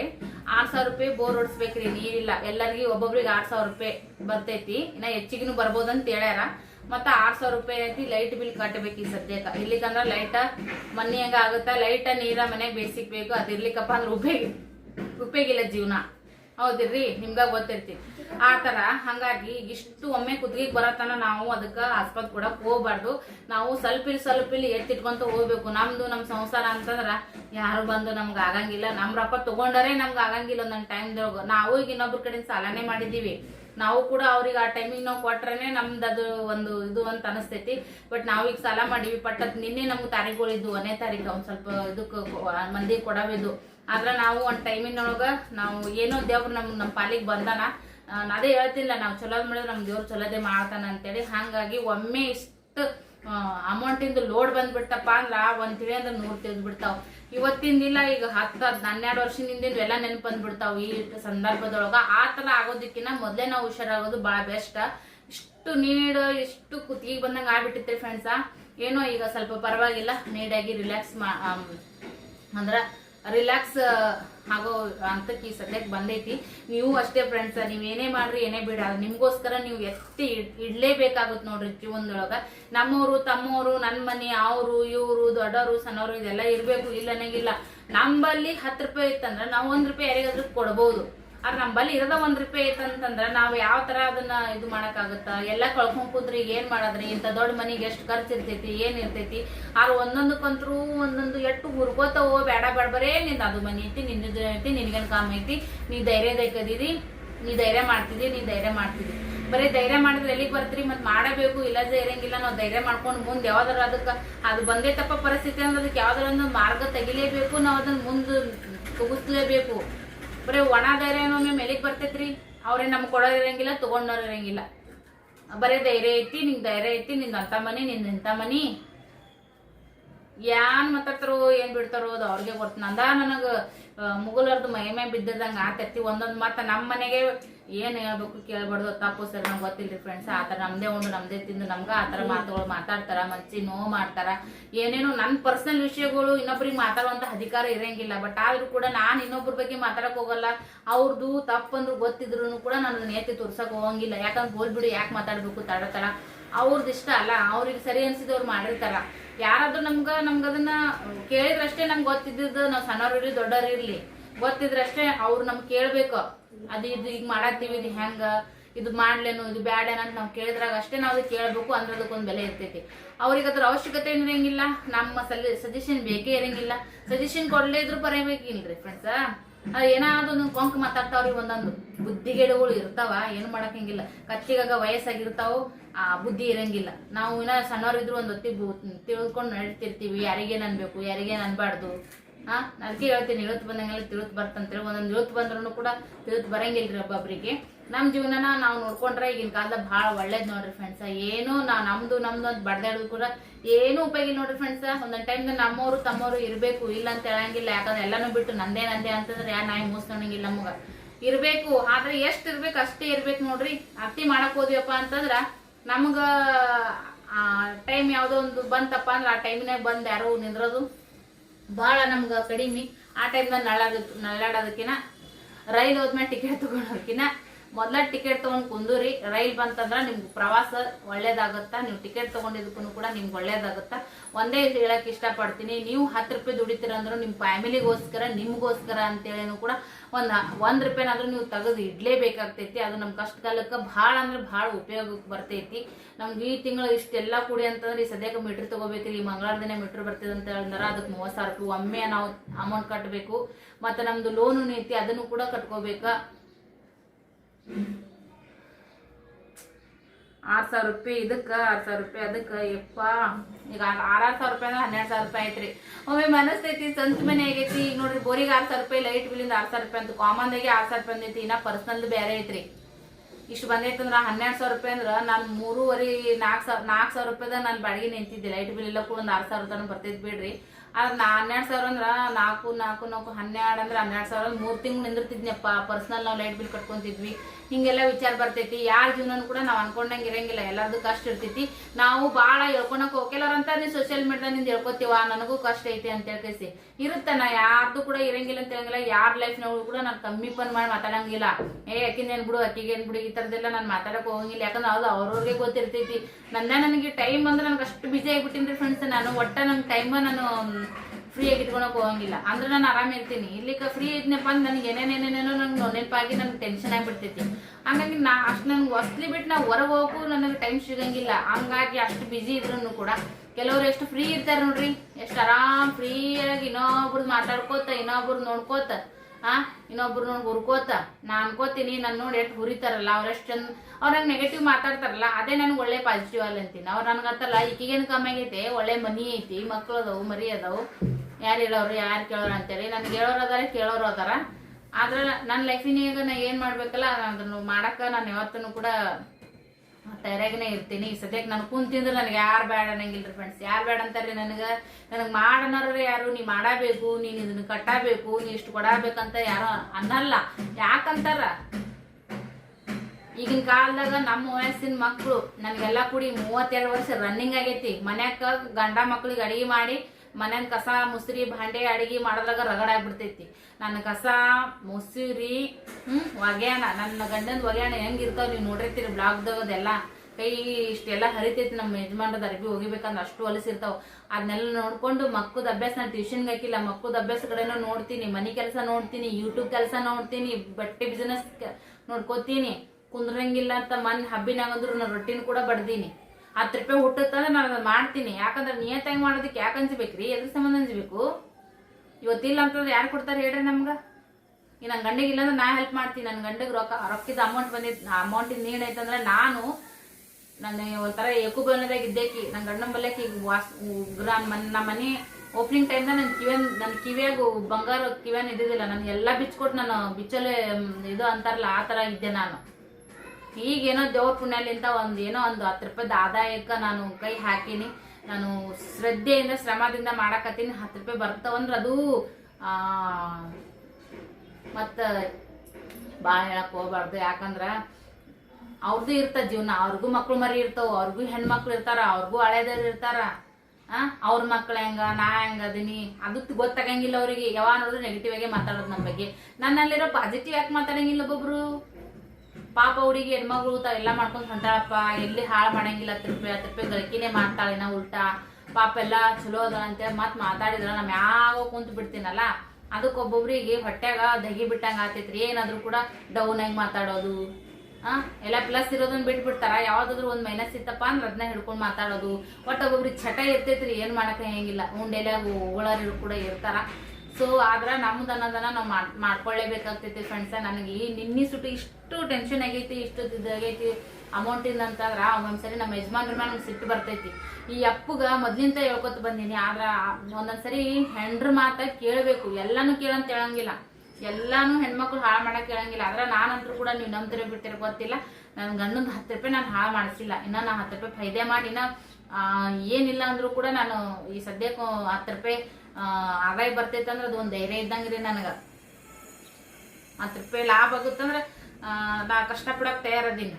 ಆರ್ ಸಾವಿರ ರೂಪಾಯಿ ಬೋರ್ ಹೊಡ್ಸ್ಬೇಕ್ರಿ ನೀರಿಲ್ಲ. ಎಲ್ಲರಿಗೂ ಒಬ್ಬೊಬ್ರಿಗೆ ಆರ್ ಸಾವಿರ ರೂಪಾಯಿ ಬರ್ತೈತಿ. ಇನ್ನ ಹೆಚ್ಚಿಗಿನೂ ಬರ್ಬೋದಂತ ಹೇಳ್ಯಾರ. ಮತ್ತ ಆರ್ ಸಾವಿರ ರೂಪಾಯಿ ಐತಿ ಲೈಟ್ ಬಿಲ್ ಕಟ್ಟಬೇಕು ಈ ಸದ್ಯಕ್ಕ ಇರ್ಲಿಕ್ಕಂದ್ರ ಲೈಟ ಮನಿ ಹೆಂಗ ಆಗುತ್ತ? ಲೈಟ ನೀರ ಮನೆಗೆ ಬೇಸಿಕ್ ಬೇಕು ಅದಿರ್ಲಿಕ್ಕಪ್ಪ ಅಂದ್ರೆ ಉಪಯೋಗ ಉಪಯೋಗಿಲ್ಲ ಜೀವನ. ಹೌದಿರ್ರಿ ನಿಮ್ಗ ಗೊತ್ತಿರ್ತಿ. ಆ ತರ. ಹಂಗಾಗಿ ಇಷ್ಟು ಒಮ್ಮೆ ಕುದ್ಗಿ ಬರತನ ನಾವು ಅದಕ್ಕ ಆಸ್ಪತ್ರೆ ಕೂಡ ಹೋಗ್ಬಾರ್ದು. ನಾವು ಸ್ವಲ್ಪ ಇಲ್ಲಿ ಸ್ವಲ್ಪ ಇಲ್ಲಿ ಎತ್ತಿಟ್ಕೊಂತ ಹೋಗ್ಬೇಕು. ನಮ್ದು ನಮ್ ಸಂಸಾರ ಅಂತಂದ್ರ ಯಾರು ಬಂದು ನಮ್ಗ ಆಗಂಗಿಲ್ಲ. ನಮ್ ತಗೊಂಡರೆ ನಮ್ಗ ಆಗಂಗಿಲ್ಲ ಒಂದೊಂದ್ ಟೈಮ್ದೊಳಗ. ನಾವು ಈಗ ಇನ್ನೊಬ್ರ ಕಡೆಯಿಂದ ಸಾಲನೆ ಮಾಡಿದೀವಿ ನಾವು ಕೂಡ ಅವ್ರಿಗೆ ಆ ಟೈಮಿಗೆ ನಾವು ಕೊಟ್ರೇನೆ ನಮ್ದು ಅದು ಒಂದು ಇದು ಅಂತ ಅನಿಸ್ತೈತಿ. ಬಟ್ ನಾವೀಗ ಸಾಲ ಮಾಡೀವಿ. ಪಟ್ಟತ್ ನಿನ್ನೆ ನಮ್ಗೆ ತಾರೀಕುಗಳಿದ್ದು ಒಂದೇ ತಾರೀಕು ಒಂದು ಸ್ವಲ್ಪ ಇದಕ್ಕೆ ಮಂದಿ ಕೊಡವಿದ್ದು. ಆದ್ರೆ ನಾವು ಒಂದು ಟೈಮಿನೊಳಗೆ ನಾವು ಏನೋ ದೇವ್ರು ನಮ್ಗೆ ನಮ್ಮ ಪಾಲಿಗೆ ಬಂದಾನ. ಅದೇ ಹೇಳ್ತಿಲ್ಲ, ನಾವು ಚಲೋದ್ ಮಾಡಿದ್ರೆ ನಮ್ ದೇವ್ರು ಚಲೋದೇ ಮಾಡ್ತಾನ ಅಂತೇಳಿ. ಹಾಗಾಗಿ ಒಮ್ಮೆ ಇಷ್ಟು ಇಂದ ಲೋಡ್ ಬಂದ್ಬಿಡ್ತಪ್ಪ ಅಂದ್ರ ಒಂದ್ ತಿಳಿ ಅಂದ್ರೆ ನೂರ್ ತೆಗ್ದು ಬಿಡ್ತಾವ ಇವತ್ತಿಂದಿಲ್ಲ ಈಗ ಹತ್ತು ಹದ್ ಹನ್ನೆರಡು ವರ್ಷದಿಂದ ಎಲ್ಲ ನೆನಪು ಬಂದ್ಬಿಡ್ತಾವ ಈ ಸಂದರ್ಭದೊಳಗ. ಆ ತರ ಆಗೋದಕ್ಕಿಂತ ಮೊದ್ಲೇ ನಾವು ಹುಷಾರಾಗೋದು ಬಹಳ ಬೆಸ್ಟ್. ಇಷ್ಟು ನೀಡ್, ಇಷ್ಟು ಕುತ್ತಿಗೆ ಬಂದಂಗ ಆಗ್ಬಿಟ್ಟಿತ್ತೆ ಫ್ರೆಂಡ್ಸ ಏನೋ ಈಗ ಸ್ವಲ್ಪ ಪರವಾಗಿಲ್ಲ, ನೀಡಾಗಿ ರಿಲ್ಯಾಕ್ಸ್ ಮಾ ಅಂದ್ರ ರಿಲ್ಯಾಕ್ಸ್ ಆಗೋ ಹಂತಕ್ಕೆ ಸದ್ಯಕ್ಕೆ ಬಂದೈತಿ. ನೀವು ಅಷ್ಟೇ ಫ್ರೆಂಡ್ಸ್ ನೀವು ಏನೇ ಮಾಡ್ರಿ, ಏನೇ ಬಿಡ. ನಿಮ್ಗೋಸ್ಕರ ನೀವು ಎತ್ತಿ ಇಡ್- ಇಡ್ಲೇಬೇಕಾಗುತ್ತೆ ನೋಡ್ರಿ ಜೀವನದೊಳಗ. ನಮ್ಮವರು, ತಮ್ಮವರು ನನ್ನ ಮನೆ, ಅವರು, ಇವರು, ದೊಡ್ಡವರು, ಸಣ್ಣವರು, ಇದೆಲ್ಲ ಇರಬೇಕು ಇಲ್ಲ ನಂಗಿಲ್ಲ ನಮ್ಮಲ್ಲಿ ಹತ್ತು ರೂಪಾಯಿ ಇತ್ತಂದ್ರೆ ನಾವು ಒಂದು ರೂಪಾಯಿ ಯಾರಿಗಾದ್ರೂ ಕೊಡ್ಬೋದು. ಆದ್ರೆ ನಮ್ಮಲ್ಲಿ ಇರೋದ ಒಂದ್ ರೂಪಾಯಿ ಐತಂತಂದ್ರ ನಾವ್ ಯಾವ ತರ ಅದನ್ನ ಇದು ಮಾಡಕ್ಕಾಗತ್ತ? ಎಲ್ಲ ಕಳ್ಕೊಂಡ್ ಕುಂತ್ರಿ ಏನ್ ಮಾಡದ್ರಿ? ಇಂತ ದೊಡ್ಡ ಮನಿಗೆ ಎಷ್ಟು ಖರ್ಚು ಇರ್ತೈತಿ, ಏನ್ ಇರ್ತೈತಿ? ಆದ್ರೆ ಒಂದೊಂದಕ್ಕಂತರೂ ಒಂದೊಂದು ಎಟ್ಟು ಹುರ್ಕೋತಾವೋ ಬೇಡ ಬೇಡ, ಬರೇ ನಿಂದ ಅದು ಮನಿ ಐತಿ, ನಿಂದ ಐತಿ, ನಿನ್ಗೇನ್ ಕಾಮ ಐತಿ. ನೀ ಕದೀರಿ ನೀ ಧೈರ್ಯ ಮಾಡ್ತಿದಿ ನೀ ಧೈರ್ಯ ಮಾಡ್ತಿದಿ ಬರೀ ಧೈರ್ಯ ಮಾಡಿದ್ರೆ ಎಲ್ಲಿಗೆ ಬರ್ತೀರಿ? ಮತ್ತೆ ಮಾಡಬೇಕು ಇಲ್ಲದೇ ಇರಂಗಿಲ್ಲ, ನಾವು ಧೈರ್ಯ ಮಾಡ್ಕೊಂಡು ಮುಂದೆ ಯಾವ್ದಾರ ಅದಕ್ಕ, ಅದು ಬಂದೇ ತಪ್ಪ ಪರಿಸ್ಥಿತಿ ಅಂದ್ರೆ ಅದಕ್ಕೆ ಯಾವ್ದಾರ ಒಂದು ಮಾರ್ಗ ತೆಗಿಲೇಬೇಕು, ನಾವು ಅದನ್ನ ಮುಂದೆ ಕುಗಿಸ್ಲೇಬೇಕು ಬರೀ ಒಣ ಧೈರ್ಯನೂ ಮೇಲಿಗೆ ಬರ್ತೈತ್ರಿ. ಅವ್ರೇ ನಮ್ಗೆ ಕೊಡೋರು ಇರಂಗಿಲ್ಲ, ತೊಗೊಂಡೋರು ಇರಂಗಿಲ್ಲ. ಬರೀ ಧೈರ್ಯ ಐತಿ, ನಿಂಗೆ ಧೈರ್ಯ ಐತಿ ನಿಂದ ಅಂತ ಮನಿ, ನಿಂದ ಇಂಥ ಮನಿ. ಯಾನ್ ಮಾತಾಡ್ತಾರೋ, ಏನ್ ಬಿಡ್ತಾರೋ ಅದು ಅವ್ರಿಗೆ ಗೊತ್ತ. ನಂದ ನನಗ ಮುಗುಲರ್ದು ಮೈ ಮೈ ಬಿದ್ದದಂಗ ಆತೈತಿ. ಒಂದೊಂದ್ ಮಾತ ನಮ್ಮ ಮನೆಗೆ ಏನ್ ಹೇಳ್ಬೇಕು ಕೇಳ್ಬಾರ್ದು ತಪ್ಪು ಸರ್ ನಂಗೆ ಗೊತ್ತಿಲ್ರಿ ಫ್ರೆಂಡ್ಸ್ ಆತರ ನಮ್ದೇ ಉಂಡು ನಮ್ದೇ ತಿಂದು ನಮ್ಗ ಆತರ ಮಾತುಗಳು ಮಾತಾಡ್ತಾರ ಮನ್ಸಿ ನೋವು ಮಾಡ್ತಾರ. ಏನೇನೋ ನನ್ನ ಪರ್ಸನಲ್ ವಿಷಯಗಳು ಇನ್ನೊಬ್ರಿಗೆ ಮಾತಾಡುವಂತ ಅಧಿಕಾರ ಇರಂಗಿಲ್ಲ. ಬಟ್ ಆದ್ರೂ ಕೂಡ ನಾನ್ ಇನ್ನೊಬ್ರ ಬಗ್ಗೆ ಮಾತಾಡಕ್ ಹೋಗಲ್ಲ. ಅವ್ರದ್ದು ತಪ್ಪಂದ್ರು ಗೊತ್ತಿದ್ರು ಕೂಡ ನಾನು ನೇತಿ ತೋರ್ಸಕ್ ಹೋಗಂಗಿಲ್ಲ. ಯಾಕಂದ್ರೆ ಹೋಲ್ಬಿಡು ಯಾಕೆ ಮಾತಾಡ್ಬೇಕು ತಡ ತಡ. ಅವ್ರದ್ದು ಇಷ್ಟ ಅಲ್ಲ. ಅವ್ರಿಗೆ ಸರಿ ಅನ್ಸಿದವ್ರು ಮಾಡಿರ್ತಾರ. ಯಾರಾದ್ರೂ ನಮ್ಗ ನಮ್ಗ ಅದನ್ನ ಕೇಳಿದ್ರಷ್ಟೇ ನಮ್ಗೆ ಗೊತ್ತಿದ್ದು ನಾವು ಸಣ್ಣವ್ರು ಇರ್ಲಿ ದೊಡ್ಡವ್ರು ಇರ್ಲಿ ಗೊತ್ತಿದ್ರಷ್ಟೇ ಅವ್ರು ನಮ್ಗೆ ಕೇಳ್ಬೇಕು. ಅದು ಇದು ಈಗ ಮಾಡತ್ತೀವಿ ಇದು ಹೆಂಗ, ಇದು ಮಾಡ್ಲೇನು, ಇದು ಬ್ಯಾಡೇನ ಅಂತ ನಾವು ಕೇಳಿದ್ರಾಗ ಅಷ್ಟೇ ನಾವು ಅದಕ್ಕೆ ಕೇಳ್ಬೇಕು ಅಂದ್ರೆ ಅದಕ್ಕೊಂದು ಬೆಲೆ ಇರ್ತೈತಿ. ಅವ್ರಿಗೆ ಅದ್ರ ಅವಶ್ಯಕತೆ ಇರಂಗಿಲ್ಲ, ನಮ್ಮ ಸಲ ಸಜೆಷನ್ ಬೇಕೇ ಇರಂಗಿಲ್ಲ. ಸಜೆಷನ್ ಕೊಡ್ಲೇ ಇದ್ರು ಬರೀಬೇಕಿಲ್ರಿ ಫ್ರೆಂಡ್ಸ ಏನಾದ್ರು ಕೊಂಕ್ ಮಾತಾಡ್ತಾವ್ರಿ ಒಂದೊಂದು. ಬುದ್ಧಿಗೇಡುಗಳು ಇರ್ತಾವ, ಏನು ಮಾಡಕ್ಕಂಗಿಲ್ಲ ಕತ್ತಿಗಾಗ ವಯಸ್ಸಾಗಿರ್ತಾವ, ಆ ಬುದ್ಧಿ ಇರಂಗಿಲ್ಲ. ನಾವು ಇನ್ನ ಸಣ್ಣವ್ರಿದ್ರು ಒಂದೊತ್ತಿ ತಿಳ್ಕೊಂಡು ನಡೀತಿರ್ತೀವಿ, ಯಾರಿಗೇನ್ ಅನ್ಬೇಕು, ಯಾರಿಗೇನ್ ಅನ್ಬಾರ್ದು. ಹಾ ಅದಕ್ಕೆ ಹೇಳ್ತೀನಿ ಇಳುತ್ ಬಂದಂಗೆಲ್ಲ ತಿಳುತ್ ಬರ್ತಂತೇಳಿ ಒಂದೊಂದು ಇಳುತ್ ಬಂದ್ರೂ ಕೂಡ ತಿಳುತ್ ಬರಂಗಿಲ್ರಿ ಒಬ್ಬೊಬ್ರಿಗೆ ನಮ್ ಜೀವನನ ನಾವು ನೋಡ್ಕೊಂಡ್ರೆ ಈಗಿನ ಕಾಲದಾಗ ಭಾಳ ಒಳ್ಳೇದ್ ನೋಡ್ರಿ ಫ್ರೆಂಡ್ಸ್ ಏನು ನಾ, ನಮ್ದು ನಮ್ದು ಅಂತ ಬಡ್ದಾಡೋದು ಕೂಡ ಏನು ಉಪಯೋಗ ಇಲ್ಲ ನೋಡ್ರಿ ಫ್ರೆಂಡ್ಸ್ ಒಂದೊಂದ್ ಟೈಮ್ ನಮ್ಮವರು ತಮ್ಮವರು ಇರ್ಬೇಕು, ಇಲ್ಲ ಅಂತ ಹೇಳಂಗಿಲ್ಲ. ಯಾಕಂದ್ರೆ ಎಲ್ಲಾನು ಬಿಟ್ಟು ನಂದೇ ನಂದೇ ಅಂತಂದ್ರೆ ಯಾ ನಾಯಿ ಮೂಸ್ಕೊಂಡಂಗಿಲ್ಲ ನಮಗ. ಇರ್ಬೇಕು, ಆದ್ರೆ ಎಷ್ಟ್ ಇರ್ಬೇಕು ಅಷ್ಟೇ ಇರ್ಬೇಕು ನೋಡ್ರಿ. ಅತಿ ಮಾಡಕ್ ಹೋದ್ವಿಯಪ್ಪ ಅಂತಂದ್ರ ನಮಗ ಆ ಟೈಮ್ ಯಾವ್ದೋ ಒಂದು ಬಂತಪ್ಪ ಅಂದ್ರೆ ಆ ಟೈಮ್ನಾಗ ಬಂದ್ ಯಾರೋ ನಿಂದ್ರೋದು. ಭಾಳ ನಮ್ಗೆ ಕಡಿಮೆ. ಆ ಟೈಮ್ದಾಗ ನಳ್ಳಾಡ ನಳ್ಳಾಡೋದಕ್ಕಿನ ರೈಲ್ ಹೋದ್ಮೇಲೆ ಟಿಕೆಟ್ ತಗೊಳೋದಕ್ಕಿನ ಮೊದ್ಲ ಟಿಕೆಟ್ ತಗೊಂಡ್ ಕುಂದೂರಿ, ರೈಲ್ ಬಂತಂದ್ರ ನಿಮ್ಗೆ ಪ್ರವಾಸ ಒಳ್ಳೇದಾಗತ್ತಾ? ನೀವು ಟಿಕೆಟ್ ತಗೊಂಡಿದ್ದಕ್ಕೂ ಕೂಡ ನಿಮ್ಗೆ ಒಳ್ಳೇದಾಗತ್ತಾ? ಒಂದೇ ಹೇಳಕ್ ಇಷ್ಟಪಡ್ತೀನಿ. ನೀವು ಹತ್ತು ರೂಪಾಯಿ ದುಡಿತೀರ ನಿಮ್ ನಿಮ್ಮ ಫ್ಯಾಮಿಲಿಗೋಸ್ಕರ, ನಿಮ್ಗೋಸ್ಕರ ಅಂತೇಳಿನೂ ಕೂಡ ಒಂದ್ ಒಂದ್ ರೂಪಾಯಿನಾದ್ರೂ ನೀವು ತೆಗೆದು ಇಡ್ಲೇಬೇಕಾಗ್ತೈತಿ. ಅದು ನಮ್ ಕಷ್ಟ ಕಾಲಕ್ಕೆ ಭಾಳ ಅಂದ್ರೆ ಭಾಳ ಉಪಯೋಗಕ್ಕೆ ಬರ್ತೈತಿ. ನಮ್ಗೆ ಈ ತಿಂಗಳು ಇಷ್ಟೆಲ್ಲ ಕೂಡಿ ಅಂತಂದ್ರೆ ಈ ಸದ್ಯಕ್ಕೆ ಮೀಟ್ರ್ ತಗೋಬೇಕ್ರಿ ಈ ಮಂಗಳವಾರ ದಿನ ಮೀಟ್ರ್ ಬರ್ತದೆ ಅಂತ ಹೇಳಿದ್ರೆ ಅದಕ್ಕೆ ಮೂವತ್ತು ಸಾವಿರ ರೂಪಾಯಿ ಒಮ್ಮೆ ನಾವು ಅಮೌಂಟ್ ಕಟ್ಟಬೇಕು ಮತ್ತೆ ನಮ್ದು ಲೋನು ಐತಿ, ಅದನ್ನು ಕೂಡ ಕಟ್ಕೋಬೇಕ? ಆರ್ ಸಾವಿರ ರೂಪಾಯಿ ಇದಕ್ಕೆ, ಆರ್ ಸಾವಿರ ರೂಪಾಯಿ ಅದಕ್ಕೆ, ಯಪ್ಪ. ಈಗ ಆರಾರು ಸಾವಿರ ರೂಪಾಯಿ ಅಂದ್ರೆ ಹನ್ನೆರಡು ಸಾವಿರ ರೂಪಾಯಿ ಐತ್ರಿ. ಒಮ್ಮೆ ಮನಸ್ತೈತಿ ಸ್ವಂತ ಮನೆ ಆಗೈತಿ. ಈಗ ನೋಡ್ರಿ, ಬೋರಿಗೆ ಆರ್ ಸಾವಿರ ರೂಪಾಯಿ ಲೈಟ್ ಬಿಲ್ಲಿಂದ ಆರು ಸಾವಿರ ರೂಪಾಯಿ ಅಂತ ಕಾಮನ್ ಆಗಿ ಆರ್ ಸಾವಿರ ರೂಪಾಯಿ ಬಂದೈತಿ. ಇನ್ನ ಪರ್ಸನಲ್ ಬೇರೆ ಐತ್ರಿ. ಇಷ್ಟು ಬಂದೈತಂದ್ರೆ ಹನ್ನೆರಡು ಸಾವಿರ ರೂಪಾಯಿ ಅಂದ್ರೆ ನಾನು ಮೂರುವರೆ ನಾಲ್ಕು ಸಾವಿರ ನಾಲ್ಕು ಸಾವಿರ ರೂಪಾಯಿದಾಗ ನಾನು ಬಾಡಿಗೆ ನಿಂತಿದ್ದೆ. ಲೈಟ್ ಬಿಲ್ ಎಲ್ಲ ಕೂಡ ಒಂದು ಆರು ಸಾವಿರ ತನಕ ಬರ್ತೈತಿ ಬಿಡ್ರಿ. ಆದ್ರೆ ನಾ ಹನ್ನೆರಡು ಸಾವಿರ ಅಂದ್ರ ನಾಲ್ಕು ನಾಲ್ಕು ನಾಲ್ಕು, ಹನ್ನೆರಡು ಅಂದ್ರೆ ಹನ್ನೆರಡು ಸಾವಿರ ಮೂರು ತಿಂಗಳು ನಿಂದಿರ್ತಿದ್ನಪ್ಪ. ಪರ್ಸನಲ್ ನಾವು ಲೈಟ್ ಬಿಲ್ ಕಟ್ಕೊಂತಿದ್ವಿ. ಹಿಂಗೆಲ್ಲ ವಿಚಾರ ಬರ್ತೈತಿ. ಯಾರ ಜೀವನ ಕೂಡ ನಾವು ಅನ್ಕೊಂಡಂಗೆ ಇರಂಗಿಲ್ಲ. ಎಲ್ಲರದು ಕಷ್ಟ ಇರ್ತೈತಿ. ನಾವು ಭಾಳ ಹೇಳ್ಕೊಳಕ್ ಅಂತ ನೀವು ಸೋಷಿಯಲ್ ಮೀಡಿಯಾದಿಂದ ಹೇಳ್ಕೊತೀವ. ನನಗೂ ಕಷ್ಟ ಐತಿ ಅಂತ ಹೇಳ್ಕೇಸಿ. ಇರುತ್ತೆ ನಾ ಯಾರ್ದು ಕೂಡ ಇರಂಗಿಲ್ಲ ಅಂತ ಹೇಳಂಗಿಲ್ಲ ಯಾರ ಲೈಫ್ನವ್ರು ಕೂಡ ನಾನು ಕಮ್ಮಿ ಪನ್ ಮಾಡಿ ಮಾತಾಡಂಗಿಲ್ಲ. ಏ ಅಕ್ಕಿಂದೇನ್ ಬಿಡು ಅಕ್ಕಿಗೇನ್ ಬಿಡು, ಈ ಥರದ್ದೆಲ್ಲ ನಾನು ಮಾತಾಡಕ್ ಹೋಗಂಗಿಲ್ಲ. ಯಾಕಂದ್ರೆ ಅದು ಅವ್ರವ್ರಿಗೆ ಗೊತ್ತಿರ್ತೈತಿ. ನನ್ನ ನನಗೆ ಟೈಮ್ ಅಂದ್ರೆ ನನಗೆ ಅಷ್ಟು ಬಿಸಿ ಆಗಿಬಿಟ್ಟಿನ್ರಿ ಫ್ರೆಂಡ್ಸ್ ನಾನು ಒಟ್ಟ ನನ್ನ ಟೈಮ್ ನಾನು ಫ್ರೀ ಆಗಿ ಇಟ್ಕೊಳಕ್ ಹೋಗಂಗಿಲ್ಲ. ಅಂದ್ರೆ ನಾನು ಆರಾಮ ಇರ್ತೀನಿ. ಇಲ್ಲಿಕ ಫ್ರೀ ಇದ್ನಪ್ಪ ಅಂದ್ರೆ ನನಗೆ ಏನೇನೇನೇನೇನೋ ನಂಗೆ ನೆನಪಾಗಿ ನನಗೆ ಟೆನ್ಷನ್ ಆಗಿಬಿಡ್ತೈತಿ. ಹಂಗಾಗಿ ನಾ ಅಷ್ಟು ನನ್ಗೆ ಹೊಸ್ಲಿ ಬಿಟ್ಟು ನಾವು ಹೊರಗೆ ಹೋಗು ನನಗೆ ಟೈಮ್ ಸಿಗಂಗಿಲ್ಲ. ಹಂಗಾಗಿ ಅಷ್ಟು ಬಿಸಿ ಇದ್ರು ಕೂಡ ಕೆಲವರು ಎಷ್ಟು ಫ್ರೀ ಇರ್ತಾರೆ ನೋಡ್ರಿ. ಎಷ್ಟು ಆರಾಮ್ ಫ್ರೀಯಾಗಿ ಇನ್ನೊಬ್ರದ್ದು ಮಾತಾಡ್ಕೋತ ಇನ್ನೊಬ್ರು ನೋಡ್ಕೋತ, ಆ ಇನ್ನೊಬ್ರು ನೋಡಿ ಹುರ್ಕೋತ. ನಾ ಅನ್ಕೋತೀನಿ ನಾನು ನೋಡಿ ಎಷ್ಟು ಹುರಿತಾರಲ್ಲ ಅವ್ರೆಷ್ಟು ಚಂದ ಅವ್ರಂಗೆ ನೆಗೆಟಿವ್ ಮಾತಾಡ್ತಾರಲ್ಲ, ಅದೇ ನನಗೆ ಒಳ್ಳೆ ಪಾಸಿಟಿವ್ ಅಲ್ಲ ಅಂತೀನಿ. ಅವ್ರು ನನಗತ್ತಲ್ಲ ಈಕಿಗೇನು ಕಮ್ಮಿ ಆಗೈತೆ, ಒಳ್ಳೆ ಮನಿ ಐತಿ, ಮಕ್ಳು ಅದಾವು, ಮರಿ ಅದಾವು. ಯಾರು ಹೇಳೋರು, ಯಾರು ಕೇಳೋರು ಅಂತೇಳಿ. ನನ್ಗೆ ಹೇಳೋರು ಅದಾರೆ, ಕೇಳೋರು ಅದಾರ. ಆದ್ರೆ ನನ್ನ ಲೈಫಿನಾಗ ನಾ ಏನು ಮಾಡ್ಬೇಕಲ್ಲ, ಅದನ್ನು ಮಾಡಕ್ಕೆ ನಾನು ಯಾವತ್ತೂ ಕೂಡ ತಯಾರಾಗಿನೇ ಇರ್ತೀನಿ. ಈ ಸದ್ಯಕ್ಕೆ ನಾನು ಕುಂತಿಂದ್ರೆ ನನಗೆ ಯಾರು ಬೇಡ ಅನ್ನಂಗಿಲ್ರಿ ಫ್ರೆಂಡ್ಸ್ ಯಾರು ಬೇಡ ಅಂತಾರ್ರಿ ನನಗೆ? ನನಗೆ ಮಾಡನವ್ರ ಯಾರು? ನೀ ಮಾಡಬೇಕು, ನೀನು ಇದನ್ನ ಕಟ್ಟಬೇಕು, ನೀ ಇಷ್ಟು ಕೊಡಬೇಕಂತ ಯಾರು ಅನ್ನಲ್ಲ. ಯಾಕಂತಾರ? ಈಗಿನ ಕಾಲದಾಗ ನಮ್ಮ ವಯಸ್ಸಿನ ಮಕ್ಕಳು ನನಗೆಲ್ಲ ಕೂಡಿ ಮೂವತ್ತೆರಡು ವರ್ಷ ರನ್ನಿಂಗ್ ಆಗೈತಿ. ಮನ್ಯಾಗ ಗಂಡ ಮಕ್ಳಿಗೆ ಅಡಿಗೆ ಮಾಡಿ ಮನ್ಯಾನ ಕಸ, ಮುಸ್ರಿ, ಭಾಂಡೆ, ಅಡಿಗೆ ಮಾಡೋದ್ರಾಗ ರಗಡ ಆಗ್ಬಿಡ್ತೈತಿ. ನನ್ನ ಕಸ, ಮುಸುರಿ, ಹ್ಮ್, ಒಗ್ಯಾಣ. ನನ್ನ ಗಂಡನ ಒಗ್ಯಾಣ ಇರ್ತಾವ್ ನೀವು ನೋಡಿರ್ತೀರಿ ಬ್ಲಾಗ್ದಾಗ ಅದೆಲ್ಲ ಕೈ ಇಷ್ಟೆಲ್ಲ ಹರಿತೈತಿ ನಮ್ಮ ಯಜಮಾನ್ರದ ಅರ್ಬಿ ಹೋಗಿಬೇಕಂದ್ರೆ ಅಷ್ಟು ಹೊಲಸಿರ್ತಾವ ಅದನ್ನೆಲ್ಲ ನೋಡ್ಕೊಂಡು ಮಕ್ಕದ ಅಭ್ಯಾಸ, ನಾನು ಟ್ಯೂಷನ್ಗೆ ಹಾಕಿಲ್ಲ. ಮಕ್ಕದ ಅಭ್ಯಾಸ ಕಡೆನೂ ನೋಡ್ತೀನಿ. ಮನೆ ಕೆಲಸ ನೋಡ್ತೀನಿ ಯೂಟ್ಯೂಬ್ ಕೆಲಸ ನೋಡ್ತೀನಿ, ಬಟ್ಟೆ ಬಿಸ್ನೆಸ್ ನೋಡ್ಕೋತೀನಿ. ಕುಂದ್ರಂಗಿಲ್ಲ ಅಂತ ಮನ್ ಹಬ್ಬಿನಾಗಂದ್ರು ನಾನು ರೊಟ್ಟಿನ ಕೂಡ ಬಡ್ದೀನಿ. ಹತ್ತು ರೂಪಾಯಿ ಹುಟ್ಟುತ್ತಂದ್ರೆ ನಾನು ಅದನ್ನ ಮಾಡ್ತೀನಿ. ಯಾಕಂದ್ರೆ ನಿಯತ್ತಾಗಿ ಮಾಡೋದಕ್ಕೆ ಯಾಕೆ ರೀ ಎದ್ರ ಸಂಬಂಧ ಅನ್ಸ್ಬೇಕು? ಇವತ್ತಿಲ್ಲ ಅಂತಂದ್ರೆ ಯಾರು ಕೊಡ್ತಾರೆ ಹೇಳ್ರಿ ನಮ್ಗೆ? ಈ ನನ್ನ ಗಂಡಿಗೆ ಇಲ್ಲಾಂದ್ರೆ ನಾ ಹೆಲ್ಪ್ ಮಾಡ್ತೀನಿ. ನನ್ನ ಗಂಡಿಗೆ ರೊಕ್ಕ ರೊಕ್ಕಿದ ಅಮೌಂಟ್ ಬಂದಿದ್ದು ಅಮೌಂಟಿಂದ ನೀಡ್ ಐತಂದ್ರೆ ನಾನು ನನ್ನ ಒಂಥರ ಏಕುಬಲದಾಗ ಇದ್ದೇಕಿ. ನನ್ನ ಗಂಡನ ಬಲ್ಲಕ್ಕೆ ಈಗ ವಾಸ್ ನಮ್ಮ ಮನೆ ಓಪನಿಂಗ್ ಟೈಮ್ದಾಗ ನನ್ನ ಕಿವೆನ್ ನನ್ನ ಕಿವಿಯಾಗ ಬಂಗಾರ ಕಿವಿಯನ್ ಇದ್ದಿದ್ದಿಲ್ಲ. ನಾನು ಎಲ್ಲ ಬಿಚ್ಕೊಟ್ಟು ನಾನು ಬಿಚ್ಚಲೇ ಇದು ಅಂತಾರಲ್ಲ, ಆ ಥರ ಇದ್ದೆ ನಾನು. ಈಗೇನೋ ದೇವ್ರ ಪುಣ್ಯಲಿಂತ ಒಂದು ಏನೋ ಒಂದು ಹತ್ತು ರೂಪಾಯಿದ ಆದಾಯಕ್ಕೆ ನಾನು ಕೈ ಹಾಕಿನಿ. ನಾನು ಶ್ರದ್ಧೆಯಿಂದ, ಶ್ರಮದಿಂದ ಮಾಡಾಕತ್ತೀನಿ. ಹತ್ತು ರೂಪಾಯಿ ಬರ್ತಾವಂದ್ರೆ ಅದು ಮತ್ತ ಭಾಳ ಹೇಳಕ್ ಹೋಗ್ಬಾರ್ದು. ಯಾಕಂದ್ರ ಅವ್ರದ್ದು ಇರ್ತ ಜೀವನ. ಅವ್ರಿಗೂ ಮಕ್ಳು ಮರಿ ಇರ್ತಾವ, ಅವ್ರಿಗೂ ಹೆಣ್ಮಕ್ಳು ಇರ್ತಾರ, ಅವ್ರಿಗೂ ಹಳೇದವ್ರು ಇರ್ತಾರ. ಆ, ಅವ್ರ ಮಕ್ಳು ಹೆಂಗ, ನಾ ಹೆಂಗ ಅದೀನಿ? ಅದು ಗೊತ್ತಾಗಂಗಿಲ್ಲ ಅವ್ರಿಗೆ. ಯಾವ ನೋಡಿದ್ರು ನೆಗೆಟಿವ್ ಆಗಿ ಮಾತಾಡೋದು ನಮ್ಮ ಬಗ್ಗೆ. ನನ್ನಲ್ಲಿರೋ ಪಾಸಿಟಿವ್ ಯಾಕೆ ಮಾತಾಡಂಗಿಲ್ಲ ಒಬ್ಬೊಬ್ರು? ಪಾಪ ಹುಡುಗಿ ಹೆಣ್ಮಗಳು ಎಲ್ಲ ಮಾಡ್ಕೊಂಡು ಹೊಂಟಾಳಪ್ಪ, ಎಲ್ಲಿ ಹಾಳು ಮಾಡಂಗಿಲ್ಲ ಹತ್ತು ರೂಪಾಯಿ ಹತ್ತು ರೂಪಾಯಿ ಗಳಿಕೆನೆ ಉಲ್ಟಾ. ಪಾಪ ಎಲ್ಲ ಚಲೋ ಅದ ಅಂತೇಳಿ ಮತ್ತೆ ಮಾತಾಡಿದ್ರ ನಮ್ಮ ಯಾವಾಗ ಕುಂತು ಬಿಡ್ತೀನಲ್ಲ? ಅದಕ್ಕೆ ಒಬ್ಬೊಬ್ರಿಗೆ ಹೊಟ್ಯಾಗ ದಗಿ ಬಿಟ್ಟಂಗ ಆತೈತ್ರಿ ಏನಾದ್ರು ಕೂಡ ಡೌನ್ ಆಗಿ ಮಾತಾಡೋದು. ಆ? ಎಲ್ಲ ಪ್ಲಸ್ ಇರೋದನ್ನ ಬಿಟ್ಬಿಡ್ತಾರ, ಯಾವ್ದಾದ್ರು ಒಂದ್ ಮೈನಸ್ ಇತ್ತಪ್ಪ ಅಂದ್ರೆ ಅದನ್ನ ಹಿಡ್ಕೊಂಡು ಮಾತಾಡೋದು. ಒಟ್ಟು ಒಬ್ಬೊಬ್ರಿಗೆ ಚಟ ಇರ್ತೈತ್ರಿ, ಏನ್ ಮಾಡಕ್ ಹೆಂಗಿಲ್ಲ. ಉಂಡೆಲ್ಲ ಉಗಳರು ಕೂಡ ಇರ್ತಾರ. ಸೊ ಆದ್ರ ನಮ್ದು ಅನ್ನೋದನ್ನ ನಾವು ಮಾಡ್ ಮಾಡ್ಕೊಳ್ಳೇಬೇಕಾಗ್ತೈತಿ ಫ್ರೆಂಡ್ಸ್ ನನಗೆ ನಿನ್ನಿ ಸುಟ್ಟು ಇಷ್ಟು ಟೆನ್ಷನ್ ಆಗೈತಿ ಇಷ್ಟು ಇದಾಗೈತಿ ಅಮೌಂಟ್ ಇಲ್ಲ ಅಂತಂದ್ರ ಒಂದೊಂದ್ಸರಿ ನಮ್ಮ ಯಜಮಾನ್ರ ನಂಗ್ ಸಿಟ್ಟು ಬರ್ತೈತಿ. ಈ ಅಪ್ಪಗ ಮೊದ್ಲಿಂದ ಹೇಳ್ಕೊತ ಬಂದೀನಿ, ಆದ್ರ ಒಂದೊಂದ್ಸರಿ ಹೆಂಡ್ರ ಮಾತ ಕೇಳಬೇಕು. ಎಲ್ಲಾನು ಕೇಳಂತ ಹೇಳಂಗಿಲ್ಲ. ಎಲ್ಲಾನು ಹೆಣ್ಮಕ್ಳು ಹಾಳು ಮಾಡಕ್ ಹೇಳಂಗಿಲ್ಲ. ಆದ್ರೆ ನಾನಂತರೂ ಕೂಡ ನೀವು ನಂಬ್ತಿರೋ ಬಿಡ್ತಿರೋ ಗೊತ್ತಿಲ್ಲ. ನನ್ನ ಗಂಡನ್ ಹತ್ತು ರೂಪಾಯಿ ನಾನು ಹಾಳು ಮಾಡಿಸಿಲ್ಲ. ಇನ್ನ ನಾ ಹತ್ತು ರೂಪಾಯಿ ಫೈದೆ ಮಾಡಿ ಇನ್ನ ಏನಿಲ್ಲ ಅಂದ್ರೂ ಕೂಡ ನಾನು ಈ ಸದ್ಯಕ್ಕೆ ಹತ್ತು ರೂಪಾಯಿ ಆದಾಯ ಬರ್ತೈತೆ ಅಂದ್ರೆ ಅದು ಒಂದು ಧೈರ್ಯ ರೀ ನನಗೆ. ಹತ್ತು ರೂಪಾಯಿ ಲಾಭ ಆಗುತ್ತಂದ್ರೆ ನಾ ಕಷ್ಟಪಡಕ್ ತಯಾರದೀನಿ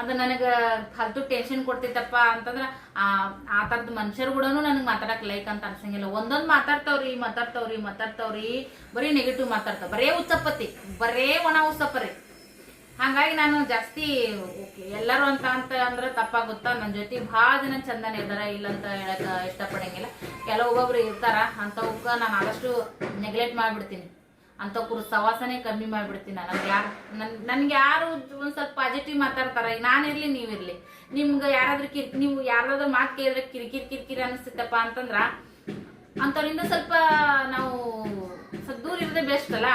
ಅದು ನನಗೆ ಫಲ್ತು ಟೆನ್ಷನ್ ಕೊಡ್ತೈತಪ್ಪ ಅಂತಂದ್ರೆ, ಆ ಆ ಥರದ್ದು ಮನುಷ್ಯರು ಕೂಡ ನನಗೆ ಮಾತಾಡಕ್ ಲೈಕ್ ಅಂತ ಅನ್ಸಂಗಿಲ್ಲ. ಒಂದೊಂದು ಮಾತಾಡ್ತಾವ್ರಿ ಮಾತಾಡ್ತಾವ್ರಿ ಮಾತಾಡ್ತಾವ್ರಿ, ಬರೀ ನೆಗೆಟಿವ್ ಮಾತಾಡ್ತಾವ. ಬರೇ ಉತ್ಸಪತಿ ಬರೇ ಒಣ ಉಚ್ಚಪ್ಪರಿ ಹಾಗಾಗಿ ನಾನು ಜಾಸ್ತಿ ಎಲ್ಲರೂ ಅಂತ ಅಂತ ಅಂದ್ರೆ ತಪ್ಪಾಗುತ್ತಾ? ನನ್ನ ಜೊತೆ ಭಾಳ ಜನ ಚಂದನೆ ಇದ್ದಾರೆ. ಇಲ್ಲ ಅಂತ ಹೇಳಕ್ ಇಷ್ಟಪಡಂಗಿಲ್ಲ. ಕೆಲವೊಬ್ಬೊಬ್ರು ಇರ್ತಾರ ಅಂತವಕ್ಕ ನಾನು ಆದಷ್ಟು ನೆಗ್ಲೆಕ್ಟ್ ಮಾಡ್ಬಿಡ್ತೀನಿ. ಅಂತವ್ರ ಸವಾಸನೆ ಕಮ್ಮಿ ಮಾಡ್ಬಿಡ್ತೀನಿ ನನಗೆ ಯಾರು ನನ್ ನನ್ಗೆ ಯಾರು ಒಂದ್ ಸ್ವಲ್ಪ ಪಾಸಿಟಿವ್ ಮಾತಾಡ್ತಾರ. ಈಗ ನಾನಿರ್ಲಿ ನೀವಿರ್ಲಿ ನಿಮ್ಗೆ ಯಾರಾದ್ರೂ ಕಿರ್ ನೀವು ಯಾರಾದ್ರೂ ಮಾತು ಕೇಳಿದ್ರೆ ಕಿರಿಕಿರಿ ಕಿರಿಕಿರಿ ಅನಿಸ್ತೈತಪ್ಪ ಅಂತಂದ್ರ ಅಂಥವ್ರಿಂದ ಸ್ವಲ್ಪ ನಾವು ಸ್ವಲ್ಪ ದೂರ ಇರೋದೇ ಬೆಸ್ಟ್ ಅಲ್ಲ?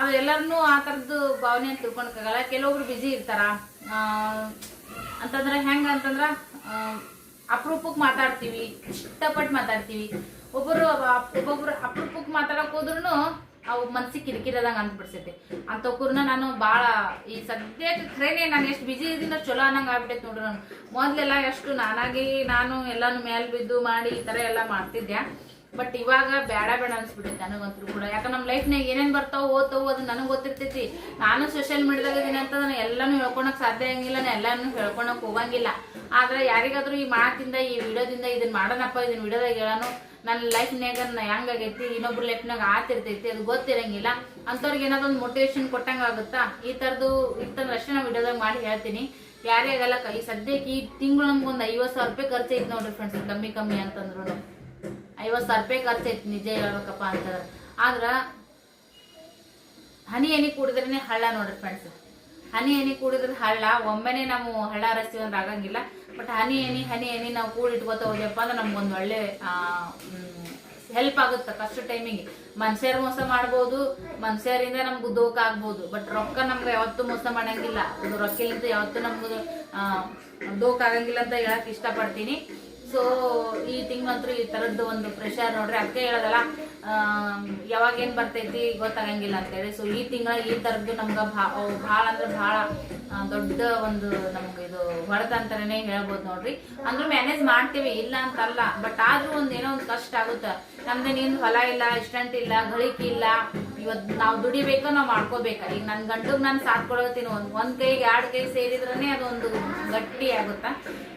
ಅದು ಎಲ್ಲರನ್ನೂ ಆ ಥರದ್ದು ಭಾವನೆ ಅಂತ ತಿಳ್ಕೊಳಕ್ಕಾಗಲ್ಲ. ಕೆಲವೊಬ್ರು ಬಿಜಿ ಇರ್ತಾರ? ಅಂತಂದ್ರೆ ಹೆಂಗ ಅಂತಂದ್ರ ಅಪರೂಪಕ್ಕೆ ಮಾತಾಡ್ತೀವಿ, ಇಷ್ಟಪಟ್ಟು ಮಾತಾಡ್ತೀವಿ. ಒಬ್ಬರು ಒಬ್ಬೊಬ್ರು ಅಪರೂಪಕ್ಕೆ ಮಾತಾಡಕ್ ಹೋದ್ರು ಅವು ಮನ್ಸಿಗೆ ಕಿರಿಕಿರದಂಗ ಅಂದ್ಬಿಡ್ಸೈತಿ ಅಂತವ್ಕೂರ್ನ ನಾನು ಭಾಳ, ಈ ಸದ್ಯಕ್ಕೆ ಖರೇನೆ ನಾನು ಎಷ್ಟು ಬಿಜಿ ಇದ್ದೀನೋ ಚಲೋ ಅನ್ನಂಗೆ ಆಗ್ಬಿಟ್ಟೈತೆ ನೋಡ್ರಿ ನಾನು. ಮೊದಲೆಲ್ಲ ಎಷ್ಟು ನಾನಾಗಿ ನಾನು ಎಲ್ಲಾನು ಮೇಲ್ ಬಿದ್ದು ಮಾಡಿ ಈ ಥರ ಎಲ್ಲ ಮಾಡ್ತಿದ್ದೆ. ಬಟ್ ಇವಾಗ ಬೇಡ ಬೇಡ ಅನ್ಸ್ಬಿಟ್ಟೈತೆ ನನಗಂತೂ ಕೂಡ. ಯಾಕಂದ್ರೆ ನಮ್ಮ ಲೈಫ್ನಾಗ ಏನೇನ್ ಬರ್ತಾವ ಓದ್ತಾವ ಅದು ನನಗೆ ಗೊತ್ತಿರ್ತೈತಿ. ನಾನು ಸೋಷಿಯಲ್ ಮೀಡಿಯಾದಾಗ ಇದೀನಿ ಅಂತ ನಾನು ಎಲ್ಲಾನು ಹೇಳ್ಕೊಳಕ್ ಸಾಧ್ಯ ಆಗಿಲ್ಲ ನಾನು ಎಲ್ಲಾನು ಹೇಳ್ಕೊಳಕ್ ಹೋಗಂಗಿಲ್ಲ. ಆದ್ರೆ ಯಾರಿಗಾದ್ರೂ ಈ ಮಾತಿಂದ, ಈ ವಿಡಿಯೋದಿಂದ ಇದನ್ನ ಮಾಡೋಣಪ್ಪ ಇದನ್ನ ವಿಡಿಯೋದಾಗ ಹೇಳೋನು, ನನ್ನ ಲೈಫ್ನಾಗ ಹೆಂಗಾಗೈತಿ ಇನ್ನೊಬ್ರ ಲೈಫ್ನಾಗ ಆತಿರ್ತೈತಿ ಅದು ಗೊತ್ತಿರಂಗಿಲ್ಲ. ಅಂಥವ್ರಿಗೆ ಏನಾದ್ರು ಒಂದು ಮೋಟಿವೇಶನ್ ಕೊಟ್ಟಂಗ ಆಗುತ್ತಾ? ಈ ಥರದ್ದು ಇತ್ತಂದ್ರೆ ಅಷ್ಟೇ ನಾವು ವಿಡಿಯೋದಾಗ ಮಾಡಿ ಹೇಳ್ತೀನಿ. ಯಾರೇ ಆಗಲ್ಲ ಈ ಸದ್ಯಕ್ಕೆ ಈ ತಿಂಗಳು ನಮ್ಗೊಂದು ಐವತ್ತು ಸಾವಿರ ರೂಪಾಯಿ ಖರ್ಚು ಐತಿ ನೋಡ್ರಿ ಫ್ರೆಂಡ್ಸ್ ಕಮ್ಮಿ ಕಮ್ಮಿ ಅಂತಂದ್ರು ಐವತ್ತು ಸಾವಿರ ರೂಪಾಯಿ ಖರ್ಚು ಐತಿ ನಿಜ ಹೇಳ್ಬೇಕಪ್ಪ ಅಂತಂದ್ರೆ. ಆದ್ರ ಹನಿ ಎನಿ ಕುಡಿದ್ರೇನೆ ಹಳ್ಳ ನೋಡ್ರಿ ಫ್ರೆಂಡ್ಸ್ ಹನಿ ಎನಿ ಕುಡಿದ್ರೆ ಹಳ್ಳ, ಒಮ್ಮೆನೆ ನಾವು ಹಳ್ಳ ರಸ್ತೆ ಅಂದ್ರೆ ಆಗಂಗಿಲ್ಲ. ಬಟ್ ಹನಿ ಎನಿ ಹನಿ ಎನಿ ನಾವು ಕೂಡಿಟ್ಕೋತಾ ಹೋದ್ಯಪ್ಪ ಅಂದ್ರೆ ನಮ್ಗೊಂದು ಒಳ್ಳೆ ಹೆಲ್ಪ್ ಆಗುತ್ತೆ ಕಷ್ಟ ಟೈಮಿಗೆ ಮನುಷ್ಯರು ಮೋಸ ಮಾಡ್ಬೋದು, ಮನುಷ್ಯರಿಂದ ನಮ್ಗೆ ದೋಖ ಆಗ್ಬೋದು. ಬಟ್ ರೊಕ್ಕ ನಮ್ಗೆ ಯಾವತ್ತೂ ಮೋಸ ಮಾಡಂಗಿಲ್ಲ. ಒಂದು ರೊಕ್ಕಿಲಿಂದ ಯಾವತ್ತೂ ನಮ್ಗೆ ದೋಖ ಆಗಂಗಿಲ್ಲ ಅಂತ ಹೇಳಕ್ ಇಷ್ಟಪಡ್ತೀನಿ. ಸೊ ಈ ತಿಂಗಳಂತೂ ಈ ಥರದ್ದು ಒಂದು ಪ್ರೆಷರ್ ನೋಡ್ರಿ. ಅದಕ್ಕೆ ಹೇಳೋದಲ್ಲ ಯಾವಾಗ ಏನು ಬರ್ತೈತಿ ಗೊತ್ತಾಗಂಗಿಲ್ಲ ಅಂತೇಳಿ. ಸೊ ಈ ತಿಂಗಳ ಈ ಥರದ್ದು ನಮ್ಗೆ ಭಾಳ ಅಂದ್ರೆ ಭಾಳ ದೊಡ್ಡ ಒಂದು ನಮ್ಗೆ ಇದು ಹೊಡೆತ ಅಂತಾನೆ ಹೇಳ್ಬೋದು ನೋಡ್ರಿ. ಅಂದ್ರೆ ಮ್ಯಾನೇಜ್ ಮಾಡ್ತೀವಿ, ಇಲ್ಲ ಅಂತಲ್ಲ. ಬಟ್ ಆದ್ರೂ ಒಂದ್ ಏನೋ ಒಂದು ಕಷ್ಟ ಆಗುತ್ತೆ. ನಮ್ದು ನಿಂದು ಹೊಲ ಇಲ್ಲ ಇಷ್ಟಂಟ್ ಇಲ್ಲ, ಗಳಿಕೆ ಇಲ್ಲ. ಇವತ್ ನಾವು ದುಡಿಬೇಕು ನಾವು ಮಾಡ್ಕೋಬೇಕ? ಈಗ ನನ್ ಗಂಡಗ್ ನಾನು ಸಾಥ್ ಕೊಡೋತೀನಿ ಒಂದ್ ಒಂದ್ ಕೈಗೆ, ಎರಡ್ ಕೈ ಸೇರಿದ್ರನೆ ಅದೊಂದು ಗಟ್ಟಿ ಆಗುತ್ತ?